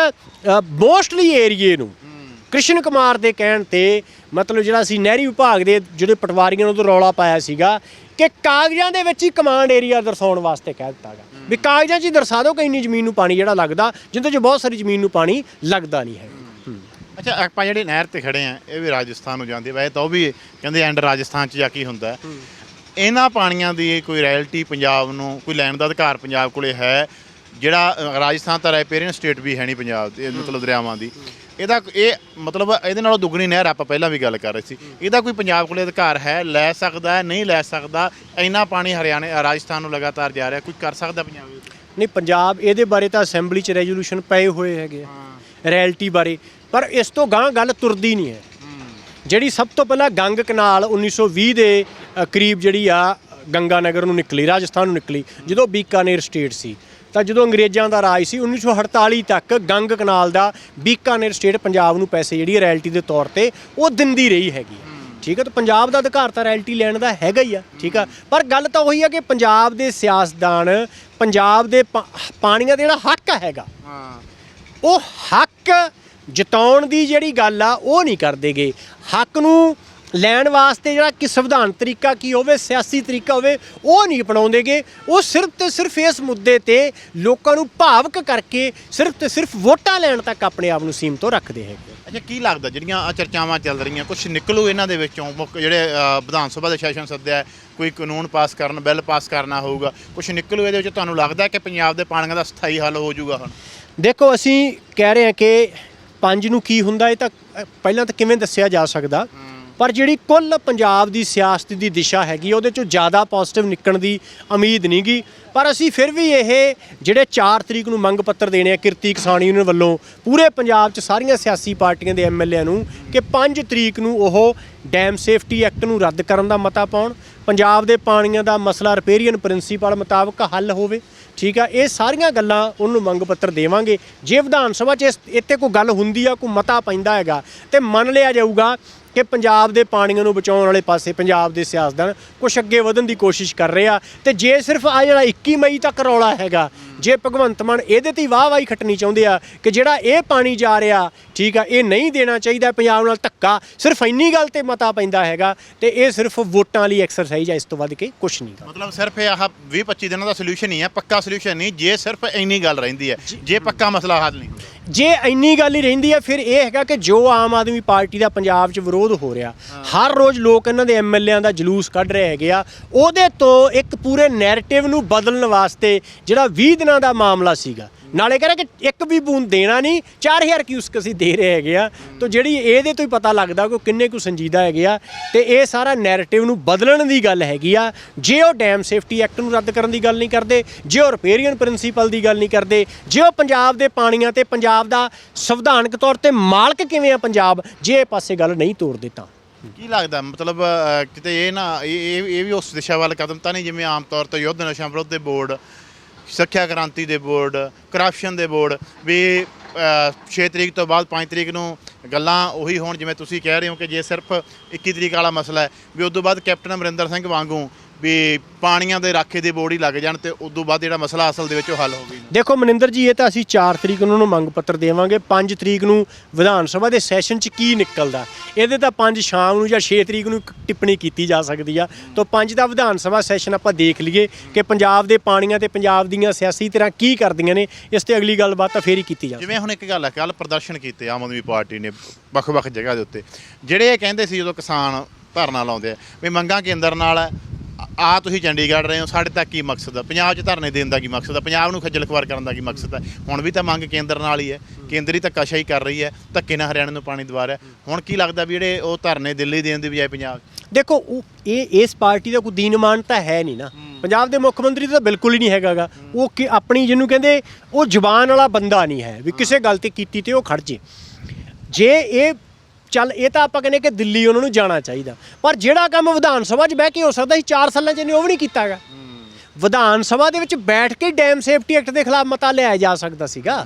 ਮੋਸਟਲੀ ਏਰੀਏ ਨੂੰ, ਕ੍ਰਿਸ਼ਨ ਕੁਮਾਰ ਦੇ ਕਹਿਣ ਤੇ, ਮਤਲਬ ਜਿਹੜਾ ਅਸੀਂ ਨਹਿਰੀ ਵਿਭਾਗ ਦੇ ਜਿਹੜੇ ਪਟਵਾਰੀਆਂ ਨੂੰ ਤੋਂ ਰੌਲਾ ਪਾਇਆ ਸੀਗਾ, ਕਿ ਕਾਗਜ਼ਾਂ ਦੇ ਵਿੱਚ ਹੀ ਕਮਾਂਡ ਏਰੀਆ ਦਰਸਾਉਣ ਵਾਸਤੇ ਕਹਿ ਦਿੱਤਾ ਗਾ ਵੀ ਕਾਗਜ਼ਾਂ 'ਚ ਹੀ ਦਰਸਾ ਦਿਓ ਕਿ ਇੰਨੀ ਜ਼ਮੀਨ ਨੂੰ ਪਾਣੀ ਜਿਹੜਾ ਲੱਗਦਾ ਜਿੰਦੇ 'ਚ ਬਹੁਤ ਸਾਰੀ ਜ਼ਮੀਨ ਨੂੰ ਪਾਣੀ ਲੱਗਦਾ ਨਹੀਂ ਹੈ। ਅੱਛਾ ਆਪਾਂ ਜਿਹੜੇ ਨਹਿਰ ਤੇ ਖੜੇ ਆ ਇਹ ਵੀ ਰਾਜਸਥਾਨ ਨੂੰ ਜਾਂਦੀ ਵੈਸੇ ਤਾਂ ਉਹ ਵੀ ਕਹਿੰਦੇ ਐਂਡ ਰਾਜਸਥਾਨ ਚ ਜਾ ਕੇ ਹੁੰਦਾ। ਇਹਨਾਂ ਪਾਣੀਆਂ ਦੀ ਕੋਈ ਰਾਇਲਟੀ ਪੰਜਾਬ ਨੂੰ ਕੋਈ ਲੈਣ ਦਾ ਅਧਿਕਾਰ ਪੰਜਾਬ ਕੋਲੇ ਹੈ? ਜਿਹੜਾ ਰਾਜਸਥਾਨ ਤਾਂ ਰਾਇਪੇਰੀਅਨ ਸਟੇਟ ਵੀ ਹੈ ਨਹੀਂ ਪੰਜਾਬ ਦੇ ਮਤਲਬ ਦਰਿਆਵਾਂ ਦੀ। ਇਹਦਾ ਇਹ ਮਤਲਬ ਇਹਦੇ ਨਾਲੋਂ ਦੁੱਗਣੀ ਨਹਿਰ ਆਪਾਂ ਪਹਿਲਾਂ ਵੀ ਗੱਲ ਕਰ ਰਹੇ ਸੀ। ਇਹਦਾ ਕੋਈ ਪੰਜਾਬ ਕੋਲੇ ਅਧਿਕਾਰ ਹੈ? ਲੈ ਸਕਦਾ ਹੈ? ਨਹੀਂ ਲੈ ਸਕਦਾ? ਇੰਨਾ ਪਾਣੀ ਹਰਿਆਣੇ ਰਾਜਸਥਾਨ ਨੂੰ ਲਗਾਤਾਰ ਜਾ ਰਿਹਾ। ਕੋਈ ਕਰ ਸਕਦਾ ਪੰਜਾਬ? ਨਹੀਂ ਪੰਜਾਬ ਇਹਦੇ ਬਾਰੇ ਤਾਂ ਅਸੈਂਬਲੀ 'ਚ ਰੈਜ਼ੋਲੂਸ਼ਨ ਪਏ ਹੋਏ ਹੈਗੇ ਆ। ਰੈਲਿਟੀ ਬਾਰੇ। ਪਰ ਇਸ ਤੋਂ ਗਾਂ ਗੱਲ ਤੁਰਦੀ ਨਹੀਂ ਹੈ। ਜਿਹੜੀ ਸਭ ਤੋਂ ਪਹਿਲਾਂ ਗੰਗ ਕਨਾਲ 1920 ਦੇ ਕਰੀਬ ਜਿਹੜੀ ਆ ਗੰਗਾ ਨਗਰ ਨੂੰ ਨਿਕਲੀ ਰਾਜਸਥਾਨ ਨੂੰ ਨਿਕਲੀ ਜਦੋਂ ਬੀਕਾਨੇਰ ਸਟੇਟ ਸੀ। ਤਾਂ ਜਦੋਂ ਅੰਗਰੇਜ਼ਾਂ ਦਾ ਰਾਜ ਸੀ 1948 ਤੱਕ ਗੰਗ ਕਨਾਲ ਦਾ ਬੀਕਾਨੇਰ ਸਟੇਟ ਪੰਜਾਬ ਨੂੰ ਪੈਸੇ ਜਿਹੜੀ ਰੈਲਿਟੀ ਦੇ ਤੌਰ ਤੇ ਉਹ ਦਿੰਦੀ ਰਹੀ ਹੈਗੀ ਠੀਕ ਹੈ, ਤਾਂ ਪੰਜਾਬ ਦਾ ਅਧਿਕਾਰ ਤਾਂ ਰੈਲਿਟੀ ਲੈਣ ਦਾ ਹੈਗਾ ਹੀ ਆ, ਠੀਕ ਆ। ਪਰ ਗੱਲ ਤਾਂ ਉਹੀ ਆ ਕਿ ਪੰਜਾਬ ਦੇ ਸਿਆਸਤਦਾਨ, ਪੰਜਾਬ ਦੇ ਪਾ- ਪਾਣੀਆਂ ਦਾ ਜਿਹੜਾ ਹੱਕ ਹੈਗਾ ਹਾਂ ਉਹ ਹੱਕ ਜਤਾਉਣ ਦੀ ਜਿਹੜੀ ਗੱਲ ਆ, ਉਹ ਨਹੀਂ ਕਰਦੇਗੇ ਹੱਕ ਨੂੰ ਲੈਣ ਵਾਸਤੇ ਜਿਹੜਾ ਕਿ ਸੰਵਿਧਾਨ ਤਰੀਕਾ ਕੀ ਹੋਵੇ ਸਿਆਸੀ ਤਰੀਕਾ ਹੋਵੇ ਉਹ ਨਹੀਂ ਅਪਣਾਉਂਦੇਗੇ ਉਹ ਸਿਰਫ ਤੇ ਸਿਰਫ ਇਸ ਮੁੱਦੇ ਤੇ ਲੋਕਾਂ ਨੂੰ ਭਾਵਕ ਕਰਕੇ ਸਿਰਫ ਤੇ ਸਿਰਫ ਵੋਟਾਂ ਲੈਣ ਤੱਕ ਆਪਣੇ ਆਪ ਨੂੰ ਸੀਮਤ ਰੱਖਦੇ ਹੈਗੇ। ਅੱਛਾ ਕੀ ਲੱਗਦਾ ਜਿਹੜੀਆਂ ਆਹ ਚਰਚਾਵਾਂ ਚੱਲ ਰਹੀਆਂ ਕੁਝ ਨਿਕਲੂ ਇਹਨਾਂ ਦੇ ਵਿੱਚੋਂ? ਮੁੱਖ ਜਿਹੜੇ ਅ, ਵਿਧਾਨ ਸਭਾ ਦੇ ਸੈਸ਼ਨ ਸੱਦਿਆ ਕੋਈ ਕਾਨੂੰਨ ਪਾਸ ਕਰਨ ਬਿੱਲ ਪਾਸ ਕਰਨਾ ਹੋਊਗਾ ਕੁਝ ਨਿਕਲੂ ਇਹਦੇ ਵਿੱਚ? ਤੁਹਾਨੂੰ ਲੱਗਦਾ ਕਿ ਪੰਜਾਬ ਦੇ ਪਾਣੀਆਂ ਦਾ ਸਥਾਈ ਹੱਲ ਹੋ ਜਾਊਗਾ ਹੁਣ? ਦੇਖੋ ਅਸੀਂ ਕਹਿ ਰਹੇ ਹਾਂ ਕਿ ਪੰਜ ਨੂੰ ਕੀ ਹੁੰਦਾ ਇਹ ਤਾਂ ਅ, ਪਹਿਲਾਂ ਤਾਂ ਕਿਵੇਂ ਦੱਸਿਆ ਜਾ ਸਕਦਾ? ਪਰ ਜਿਹੜੀ ਕੁੱਲ ਪੰਜਾਬ ਦੀ ਸਿਆਸਤ ਦੀ ਦਿਸ਼ਾ ਹੈਗੀ, ਉਹਦੇ ਚੋਂ ਜ਼ਿਆਦਾ ਪੋਜ਼ਿਟਿਵ ਨਿਕਲਣ ਦੀ ਉਮੀਦ ਨਹੀਂ ਨਹੀਂਗੀ ਪਰ ਅਸੀਂ ਫਿਰ ਵੀ ਇਹ ਜਿਹੜੇ 4 ਤਰੀਕ ਨੂੰ ਮੰਗ ਪੱਤਰ ਦੇਣੇ ਆ ਕਿਰਤੀ ਕਿਸਾਨ ਯੂਨੀਅਨ ਵੱਲੋਂ, ਪੂਰੇ ਪੰਜਾਬ 'ਚ ਸਾਰੀਆਂ ਸਿਆਸੀ ਪਾਰਟੀਆਂ ਦੇ ਐਮਐਲਏ ਨੂੰ ਕਿ 5 ਤਰੀਕ ਨੂੰ ਉਹ ਡੈਮ ਸੇਫਟੀ ਐਕਟ ਨੂੰ ਰੱਦ ਕਰਨ ਦਾ ਮਤਾ ਪਾਉਣ, ਪੰਜਾਬ ਦੇ ਪਾਣੀਆਂ ਦਾ ਮਸਲਾ ਰਿਪੇਰੀਅਨ ਪ੍ਰਿੰਸੀਪਲ ਮੁਤਾਬਕ ਹੱਲ ਹੋਵੇ। ਠੀਕ ਆ, ਇਹ ਸਾਰੀਆਂ ਗੱਲਾਂ ਉਹਨੂੰ ਮੰਗ ਪੱਤਰ ਦੇਵਾਂਗੇ। ਜੇ ਵਿਧਾਨ ਸਭਾ 'ਚ ਇਸ- ਇੱਥੇ ਕੋਈ ਗੱਲ ਹੁੰਦੀ ਆ, ਕੋਈ ਮਤਾ ਪੈਂਦਾ ਹੈਗਾ, ਤੇ ਮੰਨ ਲਿਆ ਜਾਊਗਾ ਕਿ ਪੰਜਾਬ ਦੇ ਪਾਣੀਆਂ ਨੂੰ ਬਚਾਉਣ ਵਾਲੇ ਪਾਸੇ ਪੰਜਾਬ ਦੇ ਸਿਆਸਤਦਾਨ ਕੁਛ ਅੱਗੇ ਵਧਣ ਦੀ ਕੋਸ਼ਿਸ਼ ਕਰ ਰਹੇ ਆ। ਤੇ ਜੇ ਸਿਰਫ ਆ ਜਿਹੜਾ 21 ਮਈ ਤੱਕ ਰੌਲਾ ਹੈਗਾ ਜੇ ਭਗਵੰਤ ਮਾਨ ਇਹਦੇ ਤੇ ਵਾਹ-ਵਾਹੀ ਖੱਟਣੀ ਚਾਹੁੰਦੇ ਆ ਕਿ ਜਿਹੜਾ ਇਹ ਪਾਣੀ ਜਾ ਰਿਹਾ ਠੀਕ ਆ ਇਹ ਨਹੀਂ ਦੇਣਾ ਚਾਹੀਦਾ ਪੰਜਾਬ ਨਾਲ ਧੱਕਾ ਸਿਰਫ ਇੰਨੀ ਗੱਲ ਤੇ ਮਤਾ ਪੈਂਦਾ ਹੈਗਾ ਤੇ ਇਹ ਸਿਰਫ ਵੋਟਾਂ ਲਈ ਐਕਸਰਸਾਈਜ਼ ਆ ਇਸ ਤੋਂ ਵੱਧ ਕੇ ਕੁਛ ਨਹੀਂ ਗਾ। ਮਤਲਬ ਸਿਰਫ ਇਹ ਆਹ 20 25 ਦਿਨਾਂ ਦਾ ਸੋਲੂਸ਼ਨ ਹੀ ਹੈ ਪੱਕਾ ਸੋਲੂਸ਼ਨ ਨਹੀਂ ਜੇ ਸਿਰਫ ਇੰਨੀ ਗੱਲ ਰਹਿੰਦੀ ਹੈ ਜੇ। ਪੱਕਾ ਮਸਲਾ ਹੱਲ ਨਹੀਂ ਜੇ ਇੰਨੀ ਗੱਲ ਹੀ ਰਹਿੰਦੀ ਹੈ ਫਿਰ ਇਹ ਹੈਗਾ ਕਿ ਜੋ ਆਮ ਆਦਮੀ ਪਾਰਟੀ ਦਾ ਪੰਜਾਬ 'ਚ ਵਿਰੋਧ ਹੋ ਰਿਹਾ ਹਰ ਰੋਜ਼ ਲੋਕ ਇਹਨਾਂ ਦੇ ਐਮਐਲਏਆਂ ਦਾ ਜਲੂਸ ਕੱਢ ਰਹੇ ਹੈਗੇ ਆ। ਉਹਦੇ ਤੋਂ ਇੱਕ ਪੂਰੇ ਨੈਰੇਟਿਵ ਨੂੰ ਬਦਲਣ ਵਾਸਤੇ ਜਿਹੜਾ 20 ਦਿਨਾਂ ਦਾ ਮਾਮਲਾ ਸੀਗਾ ਨਾਲੇ ਕਹ ਰਿਹਾ ਕਿ ਇੱਕ ਵੀ ਬੂੰਦ ਦੇਣਾ ਨਹੀਂ 4000 ਕਿਊਸਕ ਅਸੀਂ ਦੇ ਰਹੇ ਹੈਗੇ ਆ। ਤਾਂ ਜਿਹੜੀ ਇਹਦੇ ਤੋਂ ਹੀ ਪਤਾ ਲੱਗਦਾ ਕਿ ਕਿੰਨੇ ਕੁ ਸੰਜੀਦਾ ਹੈਗੇ ਆ। ਤੇ ਇਹ ਸਾਰਾ ਨੈਰੇਟਿਵ ਨੂੰ ਬਦਲਣ ਦੀ ਗੱਲ ਹੈਗੀ ਆ। ਜੇ ਉਹ ਡੈਮ ਸੇਫਟੀ ਐਕਟ ਨੂੰ ਰੱਦ ਕਰਨ ਦੀ ਗੱਲ ਨਹੀਂ ਕਰਦੇ, ਜੇ ਉਹ ਰਿਪੇਰੀਅਨ ਪ੍ਰਿੰਸੀਪਲ ਦੀ ਗੱਲ ਨਹੀਂ ਕਰਦੇ, ਜੇ ਉਹ ਪੰਜਾਬ ਦੇ ਪਾਣੀਆਂ ਤੇ ਪੰਜਾਬ ਦਾ ਸੰਵਿਧਾਨਕ ਤੌਰ ਤੇ ਮਾਲਕ ਕਿਵੇਂ ਆ ਪੰਜਾਬ, ਜੇ ਇਹ ਪਾਸੇ ਗੱਲ ਨਹੀਂ ਤੋਰਦੇ ਤਾਂ ਕੀ ਲੱਗਦਾ? ਮਤਲਬ ਕਿਤੇ ਇਹ ਨਾ, ਇਹ ਇਹ ਵੀ ਉਸ ਦਿਸ਼ਾ ਵੱਲ ਕਦਮ ਤਾਂ ਨਹੀਂ, ਜਿਵੇਂ ਆਮ ਤੌਰ ਤੇ ਯੁੱਧ ਨਸ਼ਾ ਵਿਰੁੱਧ ਦੇ ਬੋਰਡ ਸਿੱਖਿਆ ਕ੍ਰਾਂਤੀ ਦੇ ਬੋਰਡ ਕਰਪਸ਼ਨ ਦੇ ਬੋਰਡ, ਵੀ 6 ਤਰੀਕ ਤੋਂ ਬਾਅਦ 5 ਤਰੀਕ ਨੂੰ ਗੱਲਾਂ ਉਹੀ ਹੋਣ ਜਿਵੇਂ ਤੁਸੀਂ ਕਹਿ ਰਹੇ ਹੋ ਕਿ ਜੇ ਸਿਰਫ 21 ਤਰੀਕ ਵਾਲਾ ਮਸਲਾ ਹੈ, ਵੀ ਉਸ ਤੋਂ ਬਾਅਦ ਕੈਪਟਨ ਅਮਰਿੰਦਰ ਸਿੰਘ ਵਾਂਗੂ ਵੀ ਪਾਣੀਆਂ ਦੇ ਰਾਖੇ ਦੇ ਬੋਰਡ ਹੀ ਲੱਗ ਜਾਣ ਤੇ ਉਸ ਤੋਂ ਬਾਅਦ ਜਿਹੜਾ ਮਸਲਾ ਅਸਲ ਦੇ ਵਿੱਚ ਉਹ ਹੱਲ ਹੋ ਗਈ। ਦੇਖੋ ਮਨਿੰਦਰ ਜੀ ਇਹ ਤਾਂ ਅਸੀਂ 4 ਤਰੀਕ ਨੂੰ ਉਹਨਾਂ ਨੂੰ ਮੰਗ ਪੱਤਰ ਦੇਵਾਂਗੇ 5 ਤਰੀਕ ਨੂੰ ਵਿਧਾਨ ਸਭਾ ਦੇ ਸੈਸ਼ਨ 'ਚ ਕੀ ਨਿਕਲਦਾ? ਇਹਦੇ ਤਾਂ 5 ਸ਼ਾਮ ਨੂੰ ਜਾਂ 6 ਤਰੀਕ ਨੂੰ ਇੱਕ ਟਿੱਪਣੀ ਕੀਤੀ ਜਾ ਸਕਦੀ ਆ। ਤੋਂ 5 ਦਾ ਵਿਧਾਨ ਸਭਾ ਸੈਸ਼ਨ ਆਪਾਂ ਦੇਖ ਲਈਏ ਕਿ ਪੰਜਾਬ ਦੇ ਪਾਣੀਆਂ ਤੇ ਪੰਜਾਬ ਦੀਆਂ ਸਿਆਸੀ ਤਰ੍ਹਾਂ ਕੀ ਕਰਦੀਆਂ ਨੇ ਇਸ ਤੇ ਅਗਲੀ ਗੱਲਬਾਤ ਤਾਂ ਫੇਰ ਹੀ ਕੀਤੀ ਜਾ ਜਿਵੇਂ ਹੁਣ ਇੱਕ ਗੱਲ ਹੈ ਕੱਲ ਪ੍ਰਦਰਸ਼ਨ ਕੀਤੇ ਆਮ ਆਦਮੀ ਪਾਰਟੀ ਨੇ ਵੱਖ-ਵੱਖ ਜਗ੍ਹਾ ਦੇ ਉੱਤੇ। ਜਿਹੜੇ ਇਹ ਕਹਿੰਦੇ ਸੀ ਜਦੋਂ ਕਿਸਾਨ ਧਰਨਾ ਲਾਉਂਦੇ ਆ ਵੀ ਮੰਗਾਂ ਕੇਂਦਰ ਨਾਲ ਹੈ ਆ ਤੁਸੀਂ ਚੰਡੀਗੜ੍ਹ ਰਹੇ ਹੋ ਸਾਡੇ ਤੱਕ ਕੀ ਮਕਸਦ ਹੈ ਪੰਜਾਬ 'ਚ ਧਰਨੇ ਦੇਣ ਦਾ ਕੀ ਮਕਸਦ ਹੈ ਪੰਜਾਬ ਨੂੰ ਖੱਜਲ ਖੁਆਰ ਕਰਨ ਦਾ ਕੀ ਮਕਸਦ ਹੈ ਹੁਣ ਵੀ ਤਾਂ ਮੰਗ ਕੇਂਦਰ ਨਾਲ ਹੀ ਹੈ। ਕੇਂਦਰ ਹੀ ਧੱਕਾਸ਼ਾਹੀ ਕਰ ਰਹੀ ਹੈ ਧੱਕੇ ਨਾਲ ਹਰਿਆਣਾ ਨੂੰ ਪਾਣੀ ਦਵਾ ਰਿਹਾ ਹੁਣ ਕੀ ਲੱਗਦਾ ਵੀ ਜਿਹੜੇ ਉਹ ਧਰਨੇ ਦਿੱਲੀ ਦੇਣ ਦੀ ਬਜਾਏ ਪੰਜਾਬ ਦੇਖੋ ਉਹ ਇਹ ਇਸ ਪਾਰਟੀ ਦਾ ਕੋਈ ਦੀਨਮਾਨ ਤਾਂ ਹੈ ਨਹੀਂ ਨਾ। ਪੰਜਾਬ ਦੇ ਮੁੱਖ ਮੰਤਰੀ ਤਾਂ ਬਿਲਕੁਲ ਹੀ ਨਹੀਂ ਹੈਗਾਗਾ। ਉਹ ਕਿ ਆਪਣੀ ਜਿਹਨੂੰ ਕਹਿੰਦੇ ਉਹ ਜ਼ੁਬਾਨ ਵਾਲਾ ਬੰਦਾ ਨਹੀਂ ਹੈ ਵੀ ਕਿਸੇ ਗੱਲ ਤੇ ਕੀਤੀ ਤੇ ਉਹ ਖੜ ਜੇ। ਜੇ ਇਹ ਚੱਲ ਇਹ ਤਾਂ ਆਪਾਂ ਕਹਿੰਦੇ ਕਿ ਦਿੱਲੀ ਉਹਨਾਂ ਨੂੰ ਜਾਣਾ ਚਾਹੀਦਾ। ਪਰ ਜਿਹੜਾ ਕੰਮ ਵਿਧਾਨ ਸਭਾ 'ਚ ਬਹਿ ਕੇ ਹੋ ਸਕਦਾ ਸੀ 4 ਸਾਲਾਂ 'ਚ ਇਹਨੇ ਉਹ ਵੀ ਨਹੀਂ ਕੀਤਾਗਾ ਵਿਧਾਨ ਸਭਾ ਦੇ ਵਿੱਚ ਬੈਠ ਕੇ ਡੈਮ ਸੇਫਟੀ ਐਕਟ ਦੇ ਖਿਲਾਫ ਮਤਾ ਲਿਆ ਜਾ ਸਕਦਾ ਸੀਗਾ।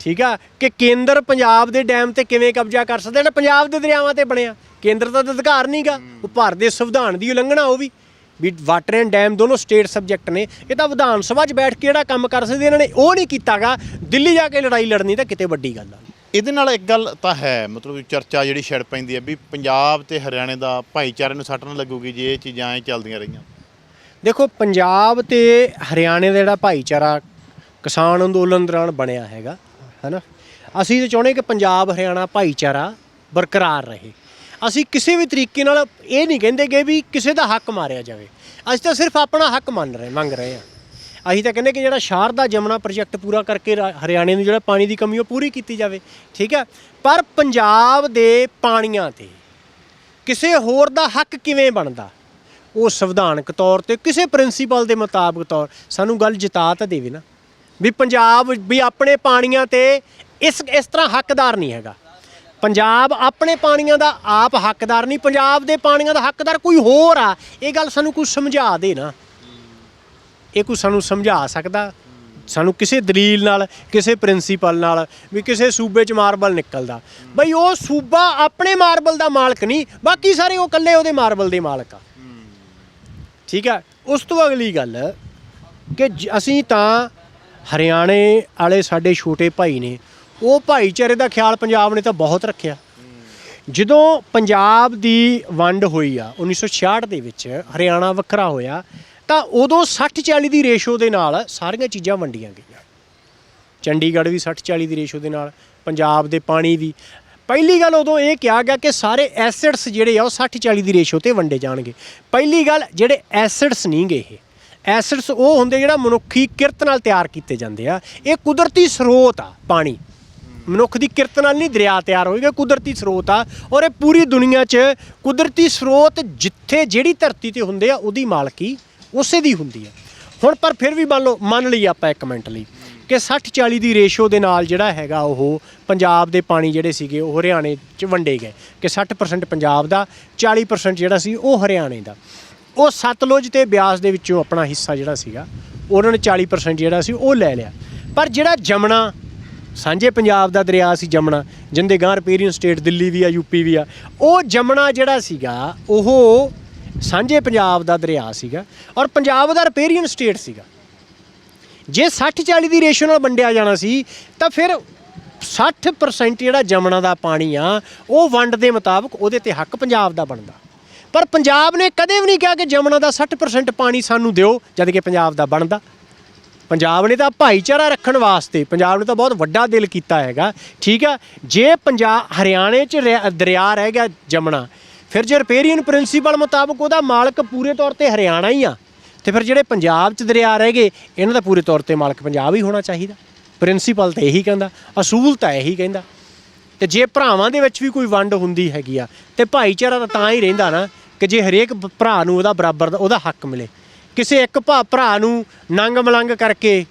ਠੀਕ ਆ? ਕਿ ਕੇਂਦਰ ਪੰਜਾਬ ਦੇ ਡੈਮ ਤੇ ਕਿਵੇਂ ਕਬਜ਼ਾ ਕਰ ਸਕਦਾ? ਜਿਹੜਾ ਪੰਜਾਬ ਦੇ ਦਰਿਆਵਾਂ ਤੇ ਬਣਿਆ। ਕੇਂਦਰ ਦਾ ਤਾਂ ਅਧਿਕਾਰ ਨਹੀਂਗਾ ਉਹ ਭਾਰਤ ਦੇ ਸੰਵਿਧਾਨ ਦੀ ਉਲੰਘਣਾ ਉਹ ਵੀ। ਵੀ ਵਾਟਰ ਐਂਡ ਡੈਮ ਦੋਨੋਂ ਸਟੇਟ ਸਬਜੈਕਟ ਨੇ। ਇਹ ਤਾਂ ਵਿਧਾਨ ਸਭਾ 'ਚ ਬੈਠ ਕੇ ਜਿਹੜਾ ਕੰਮ ਕਰ ਸਕਦੇ ਇਹਨਾਂ ਨੇ, ਉਹ ਨਹੀਂ ਕੀਤਾਗਾ ਦਿੱਲੀ ਜਾ ਕੇ ਲੜਾਈ ਲੜਨੀ ਤਾਂ ਕਿਤੇ ਵੱਡੀ ਗੱਲ ਆ। ਇਹਦੇ ਨਾਲ ਇੱਕ ਗੱਲ ਤਾਂ ਹੈ, ਮਤਲਬ ਚਰਚਾ ਜਿਹੜੀ ਛਿੜ ਪੈਂਦੀ ਹੈ ਵੀ ਪੰਜਾਬ ਤੇ ਹਰਿਆਣੇ ਦਾ ਭਾਈਚਾਰੇ ਨੂੰ ਸੱਟ ਨਾ ਲੱਗੂਗੀ ਜੇ ਇਹ ਚੀਜ਼ਾਂ ਐ ਚੱਲਦੀਆਂ ਰਹੀਆਂ। ਦੇਖੋ, ਪੰਜਾਬ ਤੇ ਹਰਿਆਣੇ ਦਾ ਜਿਹੜਾ ਭਾਈਚਾਰਾ ਕਿਸਾਨ ਅੰਦੋਲਨ ਦੌਰਾਨ ਬਣਿਆ ਹੈਗਾ, ਹੈਨਾ? ਅਸੀਂ ਤਾਂ ਚਾਹੁੰਦੇ ਕਿ ਪੰਜਾਬ, ਹਰਿਆਣਾ ਭਾਈਚਾਰਾ ਬਰਕਰਾਰ ਰਹੇ। ਅਸੀਂ ਕਿਸੇ ਵੀ ਤਰੀਕੇ ਨਾਲ ਇਹ ਨਹੀਂ ਕਹਿੰਦੇ ਕਿ ਵੀ ਕਿਸੇ ਦਾ ਹੱਕ ਮਾਰਿਆ ਜਾਵੇ। ਅਸੀਂ ਤਾਂ ਸਿਰਫ ਆਪਣਾ ਹੱਕ ਮੰਨ ਰਹੇ, ਮੰਗ ਰਹੇ ਹਾਂ। ਅਸੀਂ ਤਾਂ ਕਹਿੰਦੇ ਕਿ ਜਿਹੜਾ ਸ਼ਾਰਦਾ ਜਮਨਾ ਪ੍ਰੋਜੈਕਟ ਪੂਰਾ ਕਰਕੇ ਰਾ- ਹਰਿਆਣੇ ਨੂੰ ਜਿਹੜਾ ਪਾਣੀ ਦੀ ਕਮੀ, ਉਹ ਪੂਰੀ ਕੀਤੀ ਜਾਵੇ, ਠੀਕ ਹੈ? ਪਰ ਪੰਜਾਬ ਦੇ ਪਾਣੀਆਂ ਤੇ ਕਿਸੇ ਹੋਰ ਦਾ ਹੱਕ ਕਿਵੇਂ ਬਣਦਾ? ਉਹ ਸੰਵਿਧਾਨਕ ਤੌਰ ਤੇ, ਕਿਸੇ ਪ੍ਰਿੰਸੀਪਲ ਦੇ ਮੁਤਾਬਕ ਤੌਰ, ਸਾਨੂੰ ਗੱਲ ਜਿਤਾ ਤਾਂ ਦੇਵੇ ਨਾ। ਵੀ ਪੰਜਾਬ, ਵੀ ਆਪਣੇ ਪਾਣੀਆਂ ਤੇ ਇਸ ਇਸ ਤਰ੍ਹਾਂ ਹੱਕਦਾਰ ਨਹੀਂ ਹੈਗਾ। ਪੰਜਾਬ ਆਪਣੇ ਪਾਣੀਆਂ ਦਾ ਆਪ ਹੱਕਦਾਰ ਨਹੀਂ, ਪੰਜਾਬ ਦੇ ਪਾਣੀਆਂ ਦਾ ਹੱਕਦਾਰ ਕੋਈ ਹੋਰ ਆ। ਇਹ ਗੱਲ ਸਾਨੂੰ ਕੁਝ ਸਮਝਾ ਦੇ ਨਾ। ਇਹ ਕੋਈ ਸਾਨੂੰ ਸਮਝਾ ਸਕਦਾ? ਸਾਨੂੰ ਕਿਸੇ ਦਲੀਲ ਨਾਲ, ਕਿਸੇ ਪ੍ਰਿੰਸੀਪਲ ਨਾਲ ਵੀ ਕਿਸੇ ਸੂਬੇ 'ਚ ਮਾਰਬਲ ਨਿਕਲਦਾ। ਬਈ ਉਹ ਸੂਬਾ ਆਪਣੇ ਮਾਰਬਲ ਦਾ ਮਾਲਕ ਨਹੀਂ, ਬਾਕੀ ਸਾਰੇ ਉਹ ਇਕੱਲੇ ਉਹਦੇ ਮਾਰਬਲ ਦੇ ਮਾਲਕ ਆ। ਠੀਕ ਆ? ਉਸ ਤੋਂ ਅਗਲੀ ਗੱਲ ਕਿ ਜ- ਅਸੀਂ ਤਾਂ ਹਰਿਆਣੇ ਵਾਲੇ ਸਾਡੇ ਛੋਟੇ ਭਾਈ ਨੇ, ਉਹ ਭਾਈਚਾਰੇ ਦਾ ਖਿਆਲ ਪੰਜਾਬ ਨੇ ਤਾਂ ਬਹੁਤ ਰੱਖਿਆ। ਜਦੋਂ ਪੰਜਾਬ ਦੀ ਵੰਡ ਹੋਈ ਆ 1966 ਦੇ ਵਿੱਚ ਹਰਿਆਣਾ ਵੱਖਰਾ ਹੋਇਆ ਤਾਂ ਉਦੋਂ 60 40 ਦੀ ਰੇਸ਼ੋ ਦੇ ਨਾਲ ਸਾਰੀਆਂ ਚੀਜ਼ਾਂ ਵੰਡੀਆਂ ਗਈਆਂ। ਚੰਡੀਗੜ੍ਹ ਵੀ 60 40 ਦੀ ਰੇਸ਼ੋ ਦੇ ਨਾਲ, ਪੰਜਾਬ ਦੇ ਪਾਣੀ ਵੀ। ਪਹਿਲੀ ਗੱਲ ਉਦੋਂ ਇਹ ਕਿਹਾ ਗਿਆ ਕਿ ਸਾਰੇ ਐਸਿਡਸ ਜਿਹੜੇ ਆ ਉਹ 60 40 ਦੀ ਰੇਸ਼ੋ ਤੇ ਵੰਡੇ ਜਾਣਗੇ। ਪਹਿਲੀ ਗੱਲ, ਜਿਹੜੇ ਐਸਿਡਸ ਨਹੀਂਗੇ ਇਹ, ਐਸਿਡਸ ਉਹ ਹੁੰਦੇ ਜਿਹੜਾ ਮਨੁੱਖੀ ਕਿਰਤ ਨਾਲ ਤਿਆਰ ਕੀਤੇ ਜਾਂਦੇ ਆ। ਇਹ ਕੁਦਰਤੀ ਸਰੋਤ ਆ ਪਾਣੀ। ਮਨੁੱਖ ਦੀ ਕਿਰਤ ਨਾਲ ਨਹੀਂ ਦਰਿਆ ਤਿਆਰ ਹੋਏਗਾ, ਕੁਦਰਤੀ ਸਰੋਤ ਆ। ਔਰ ਇਹ ਪੂਰੀ ਦੁਨੀਆ 'ਚ ਕੁਦਰਤੀ ਸਰੋਤ ਜਿੱਥੇ ਜਿਹੜੀ ਧਰਤੀ ਤੇ ਹੁੰਦੇ ਆ, ਉਹਦੀ ਮਾਲਕੀ ਉਸੇ ਦੀ ਹੁੰਦੀ ਹੈ। ਹੁਣ ਪਰ ਫਿਰ ਵੀ ਮੰਨ ਲਓ, ਮੰਨ ਲਈ ਆਪਾਂ ਇੱਕ ਮਿੰਟ ਲਈ ਕਿ 60 40 ਦੀ ਰੇਸ਼ੋ ਦੇ ਨਾਲ ਜਿਹੜਾ ਹੈਗਾ ਉਹ ਪੰਜਾਬ ਦੇ ਪਾਣੀ ਜਿਹੜੇ ਸੀਗੇ ਉਹ ਹਰਿਆਣੇ 'ਚ ਵੰਡੇ ਗਏ ਕਿ 60% ਪੰਜਾਬ ਦਾ 40% ਜਿਹੜਾ ਸੀ ਉਹ ਹਰਿਆਣੇ ਦਾ। ਉਹ ਸਤਲੁਜ ਤੇ ਬਿਆਸ ਦੇ ਵਿੱਚੋਂ ਆਪਣਾ ਹਿੱਸਾ ਜਿਹੜਾ ਸੀਗਾ, ਉਹਨਾਂ ਨੇ 40% ਜਿਹੜਾ ਸੀ ਉਹ ਲੈ ਲਿਆ। ਪਰ ਜਿਹੜਾ ਜਮਨਾ, ਸਾਂਝੇ ਪੰਜਾਬ ਦਾ ਦਰਿਆ ਸੀ ਜਮਨਾ, ਜਿੰਦੇ ਗਾਂ ਰਿਪੇਰੀਅਨ ਸਟੇਟ ਦਿੱਲੀ ਵੀ ਆ ਯੂਪੀ ਵੀ ਆ, ਉਹ ਜਮਨਾ ਜਿਹੜਾ ਸੀਗਾ, ਉਹ ਸਾਂਝੇ ਪੰਜਾਬ ਦਾ ਦਰਿਆ ਸੀਗਾ ਔਰ ਪੰਜਾਬ ਦਾ ਰਿਪੇਰੀਅਨ ਸਟੇਟ ਸੀਗਾ। ਜੇ 60 40 ਦੀ ਰੇਸ਼ੋ ਨਾਲ ਵੰਡਿਆ ਜਾਣਾ ਸੀ, ਤਾਂ ਫਿਰ 60% ਜਿਹੜਾ ਜਮਨਾ ਦਾ ਪਾਣੀ ਆ, ਉਹ ਵੰਡ ਦੇ ਮੁਤਾਬਕ ਉਹਦੇ ਤੇ ਹੱਕ ਪੰਜਾਬ ਦਾ ਬਣਦਾ। ਪਰ ਪੰਜਾਬ ਨੇ ਕਦੇ ਵੀ ਨਹੀਂ ਕਿਹਾ ਕਿ ਜਮਨਾ ਦਾ 60% ਪਾਣੀ ਸਾਨੂੰ ਦਿਓ, ਜਦ ਕਿ ਪੰਜਾਬ ਦਾ ਬਣਦਾ। ਪੰਜਾਬ ਨੇ ਤਾਂ ਭਾਈਚਾਰਾ ਰੱਖਣ ਵਾਸਤੇ, ਪੰਜਾਬ ਨੇ ਤਾਂ ਬਹੁਤ ਵੱਡਾ ਦਿਲ ਕੀਤਾ ਹੈਗਾ। ਠੀਕ ਆ, ਜੇ ਪੰਜਾਬ ਹਰਿਆਣੇ 'ਚ ਰਿਆ- ਦਰਿਆ ਰਹਿ ਗਿਆ ਜਮਨਾ ਫਿਰ ਜੇ ਰਿਪੇਰੀਅਨ ਪ੍ਰਿੰਸੀਪਲ ਮੁਤਾਬਕ ਉਹਦਾ ਮਾਲਕ ਪੂਰੇ ਤੌਰ ਤੇ ਹਰਿਆਣਾ ਹੀ ਆ, ਤੇ ਫਿਰ ਜਿਹੜੇ ਪੰਜਾਬ 'ਚ ਦਰਿਆ ਰਹਿ ਗਏ, ਇਹਨਾਂ ਦਾ ਪੂਰੇ ਤੌਰ ਤੇ ਮਾਲਕ ਪੰਜਾਬ ਹੀ ਹੋਣਾ ਚਾਹੀਦਾ। ਪ੍ਰਿੰਸੀਪਲ ਤਾਂ ਇਹੀ ਕਹਿੰਦਾ, ਅਸੂਲ ਤਾਂ ਇਹੀ ਕਹਿੰਦਾ। ਤੇ ਜੇ ਭਰਾਵਾਂ ਦੇ ਵਿੱਚ ਵੀ ਕੋਈ ਵੰਡ ਹੁੰਦੀ ਹੈਗੀ ਆ, ਤੇ ਭਾਈਚਾਰਾ ਤਾਂ ਤਾਂ ਹੀ ਰਹਿੰਦਾ ਨਾ ਕਿ ਜੇ ਹਰੇਕ ਭਰਾ ਨੂੰ ਉਹਦਾ ਬਰਾਬਰ ਦਾ ਉਹਦਾ ਹੱਕ ਮਿਲੇ। ਕਿਸੇ ਇੱਕ ਭਾ, ਭਰਾ ਨੂੰ ਨੰਗ ਮਲੰਗ ਕਰਕੇ,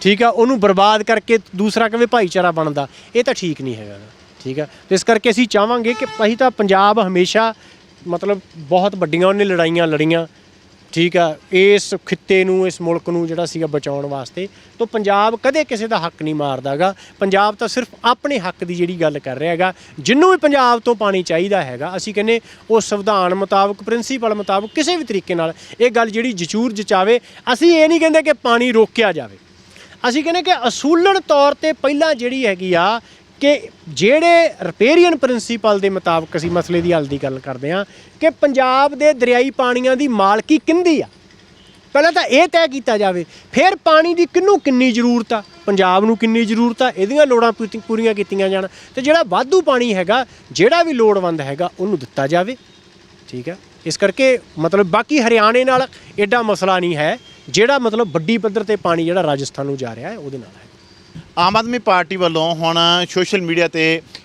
ਠੀਕ ਆ, ਉਹਨੂੰ ਬਰਬਾਦ ਕਰਕੇ ਦੂਸਰਾ ਕਿਵੇਂ ਭਾਈਚਾਰਾ ਬਣਦਾ, ਇਹ ਤਾਂ ਠੀਕ ਨਹੀਂ ਹੈਗਾ। ਠੀਕ ਆ। ਤੇ ਇਸ ਕਰਕੇ ਅਸੀਂ ਚਾਹਾਂਗੇ ਕਿ ਅਸੀਂ ਤਾਂ ਪੰਜਾਬ ਹਮੇਸ਼ਾ ਮਤਲਬ ਬਹੁਤ ਵੱਡੀਆਂ ਉਹਨੇ ਲੜਾਈਆਂ ਲੜੀਆਂ, ਠੀਕ ਆ। ਇਸ ਖਿੱਤੇ ਨੂੰ, ਇਸ ਮੁਲਕ ਨੂੰ ਜਿਹੜਾ ਸੀਗਾ ਬਚਾਉਣ ਵਾਸਤੇ। ਤੋਂ ਪੰਜਾਬ ਕਦੇ ਕਿਸੇ ਦਾ ਹੱਕ ਨਹੀਂ ਮਾਰਦਾਗਾ। ਪੰਜਾਬ ਤਾਂ ਸਿਰਫ ਆਪਣੇ ਹੱਕ ਦੀ ਜਿਹੜੀ ਗੱਲ ਕਰ ਰਿਹਾ ਹੈਗਾ, ਜਿੰਨੂੰ ਵੀ ਪੰਜਾਬ ਤੋਂ ਪਾਣੀ ਚਾਹੀਦਾ ਹੈਗਾ, ਅਸੀਂ ਕਹਿੰਨੇ ਉਹ ਸੰਵਿਧਾਨ ਮੁਤਾਬਕ, ਪ੍ਰਿੰਸੀਪਲ ਮੁਤਾਬਕ ਕਿਸੇ ਵੀ ਤਰੀਕੇ ਨਾਲ ਇਹ ਗੱਲ ਜਿਹੜੀ ਜਚੂਰ ਜਚਾਵੇ, ਅਸੀਂ ਇਹ ਨਹੀਂ ਕਹਿੰਦੇ ਕਿ ਪਾਣੀ ਰੋਕਿਆ ਜਾਵੇ। ਅਸੀਂ ਕਹਿੰਦੇ ਕਿ ਅਸੂਲਣ ਤੌਰ ਤੇ ਪਹਿਲਾਂ ਜਿਹੜੀ ਹੈਗੀ ਆ ਕਿ ਜਿਹੜੇ ਰਿਪੇਰੀਅਨ ਪ੍ਰਿੰਸੀਪਲ ਦੇ ਮੁਤਾਬਕ ਅਸੀਂ ਮਸਲੇ ਦੀ ਹੱਲ ਦੀ ਗੱਲ ਕਰਦੇ ਹਾਂ, ਕਿ ਪੰਜਾਬ ਦੇ ਦਰਿਆਈ ਪਾਣੀਆਂ ਦੀ ਮਾਲਕੀ ਕਿੰਦੀ ਆ? ਪਹਿਲਾਂ ਤਾਂ ਇਹ ਤੈਅ ਕੀਤਾ ਜਾਵੇ, ਫਿਰ ਪਾਣੀ ਦੀ ਕਿੰਨੂੰ ਕਿੰਨੀ ਜ਼ਰੂਰਤ ਆ? ਪੰਜਾਬ ਨੂੰ ਕਿੰਨੀ ਜ਼ਰੂਰਤ ਆ? ਇਹਦੀਆਂ ਲੋੜਾਂ ਪੂਰੀ- ਪੂਰੀਆਂ ਕੀਤੀਆਂ ਜਾਣ। ਤੇ ਜਿਹੜਾ ਵਾਧੂ ਪਾਣੀ ਹੈਗਾ, ਜਿਹੜਾ ਵੀ ਲੋੜਵੰਦ ਹੈਗਾ, ਉਹਨੂੰ ਦਿੱਤਾ ਜਾਵੇ। ਠੀਕ ਹੈ ਇਸ ਕਰਕੇ ਮਤਲਬ ਬਾਕੀ ਹਰਿਆਣੇ ਨਾਲ ਐਡਾ ਮਸਲਾ ਨਹੀਂ ਹੈ, ਜਿਹੜਾ ਮਤਲਬ ਵੱਡੀ ਪੱਧਰ ਤੇ ਪਾਣੀ ਜਿਹੜਾ ਰਾਜਸਥਾਨ ਨੂੰ ਜਾ ਰਿਹਾ ਹੈ, ਉਹਦੇ ਨਾਲ ਹੈ। ਆਮ ਆਦਮੀ ਪਾਰਟੀ ਵੱਲੋਂ ਹੁਣ ਸੋਸ਼ਲ ਮੀਡੀਆ ਤੇ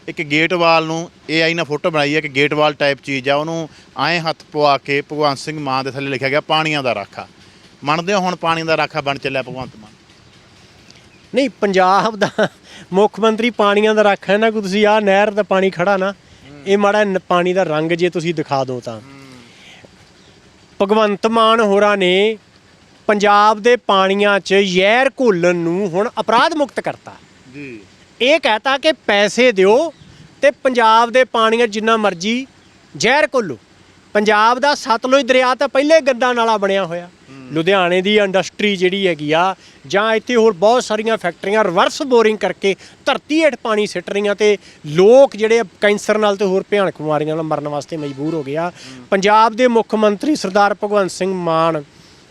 ਇੱਕ ਗੇਟ ਵਾਲ ਨੂੰ AI ਨਾਲ ਫੋਟੋ ਬਣਾਈ ਹੈ ਕਿ ਗੇਟ ਵਾਲ ਟਾਈਪ ਚੀਜ਼ ਆ ਉਹਨੂੰ ਐਂ ਹੱਥ ਪਵਾ ਕੇ ਭਗਵੰਤ ਸਿੰਘ ਮਾਨ ਦੇ ਥੱਲੇ ਲਿਖਿਆ ਗਿਆ ਪਾਣੀਆਂ ਦਾ ਰਾਖਾ। ਮੰਨਦੇ ਹੋ ਹੁਣ ਪਾਣੀ ਦਾ ਰਾਖਾ ਬਣ ਚੱਲਿਆ ਭਗਵੰਤ ਮਾਨ? ਨਹੀਂ ਪੰਜਾਬ ਦਾ ਮੁੱਖ ਮੰਤਰੀ ਪਾਣੀਆਂ ਦਾ ਰੱਖ ਹੈ ਨਾ ਕੋਈ ਤੁਸੀਂ ਆਹ ਨਹਿਰ ਦਾ ਪਾਣੀ ਖੜਾ ਨਾ ਇਹ ਮਾੜਾ ਨ- ਪਾਣੀ ਦਾ ਰੰਗ ਜੇ ਤੁਸੀਂ ਦਿਖਾ ਦਿਓ ਤਾਂ। ਭਗਵੰਤ ਮਾਨ ਹੋਰਾਂ ਨੇ ਪੰਜਾਬ ਦੇ ਪਾਣੀਆਂ 'ਚ ਜ਼ਹਿਰ ਘੋਲਣ ਨੂੰ ਹੁਣ ਅਪਰਾਧ ਮੁਕਤ ਕਰਤਾ। ਜੀ। ਇਹ ਕਹਤਾ ਕਿ ਪੈਸੇ ਦਿਓ ਤੇ ਪੰਜਾਬ ਦੇ ਪਾਣੀਆਂ 'ਚ ਜਿੰਨਾ ਮਰਜ਼ੀ ਜ਼ਹਿਰ ਘੋਲੋ। ਪੰਜਾਬ ਦਾ ਸਤਲੁਜ ਦਰਿਆ ਤਾਂ ਪਹਿਲੇ ਗੰਦਾ ਨਾਲਾ ਬਣਿਆ ਹੋਇਆ। ਲੁਧਿਆਣੇ ਦੀ ਇੰਡਸਟਰੀ ਜਿਹੜੀ ਹੈਗੀ ਆ ਜਾਂ ਇੱਥੇ ਹੋਰ ਬਹੁਤ ਸਾਰੀਆਂ ਫੈਕਟਰੀਆਂ ਰਿਵਰਸ ਬੋਰਿੰਗ ਕਰਕੇ ਧਰਤੀ ਹੇਠ ਪਾਣੀ ਸਿੱਟ ਰਹੀਆਂ ਤੇ ਲੋਕ ਜਿਹੜੇ ਕੈਂਸਰ ਨਾਲ ਤੇ ਹੋਰ ਭਿਆਨਕ ਬਿਮਾਰੀਆਂ ਨਾਲ ਮਰਨ ਵਾਸਤੇ ਮਜਬੂਰ ਹੋ ਗਿਆ ਪੰਜਾਬ ਦੇ ਮੁੱਖ ਮੰਤਰੀ ਸਰਦਾਰ ਭਗਵੰਤ ਸਿੰਘ ਮਾਨ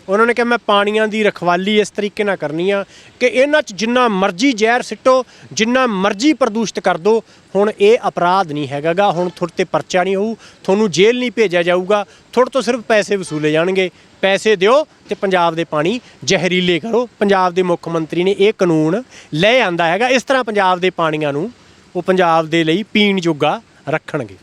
ਉਹਨਾਂ ਨੇ ਕਿਹਾ, ਮੈਂ ਪਾਣੀਆਂ ਦੀ ਰਖਵਾਲੀ ਇਸ ਤਰੀਕੇ ਨਾਲ ਕਰਨੀ ਆ ਕਿ ਇਹਨਾਂ 'ਚ ਜਿੰਨਾ ਮਰਜ਼ੀ ਜ਼ਹਿਰ ਸਿੱਟੋ, ਜਿੰਨਾ ਮਰਜ਼ੀ ਪ੍ਰਦੂਸ਼ਿਤ ਕਰ ਦਿਓ ਹੁਣ ਇਹ ਅਪਰਾਧ ਨਹੀਂ ਹੈਗਾਗਾ, ਹੁਣ ਤੁਹਾਡੇ ਤੇ ਪਰਚਾ ਨਹੀਂ ਹੋਊ, ਤੁਹਾਨੂੰ ਜੇਲ੍ਹ ਨਹੀਂ ਭੇਜਿਆ ਜਾਊਗਾ। ਤੁਹਾਡੇ ਤੋਂ ਸਿਰਫ ਪੈਸੇ ਵਸੂਲੇ ਜਾਣਗੇ। ਪੈਸੇ ਦਿਓ ਤੇ ਪੰਜਾਬ ਦੇ ਪਾਣੀ ਜ਼ਹਿਰੀਲੇ ਕਰੋ। ਪੰਜਾਬ ਦੇ ਮੁੱਖ ਮੰਤਰੀ ਨੇ ਇਹ ਕਾਨੂੰਨ ਲੈ ਆਂਦਾ ਹੈਗਾ। ਇਸ ਤਰ੍ਹਾਂ ਪੰਜਾਬ ਦੇ ਪਾਣੀਆਂ ਨੂੰ ਉਹ ਪੰਜਾਬ ਦੇ ਲਈ ਪੀਣ ਯੋਗਾ ਰੱਖਣਗੇ।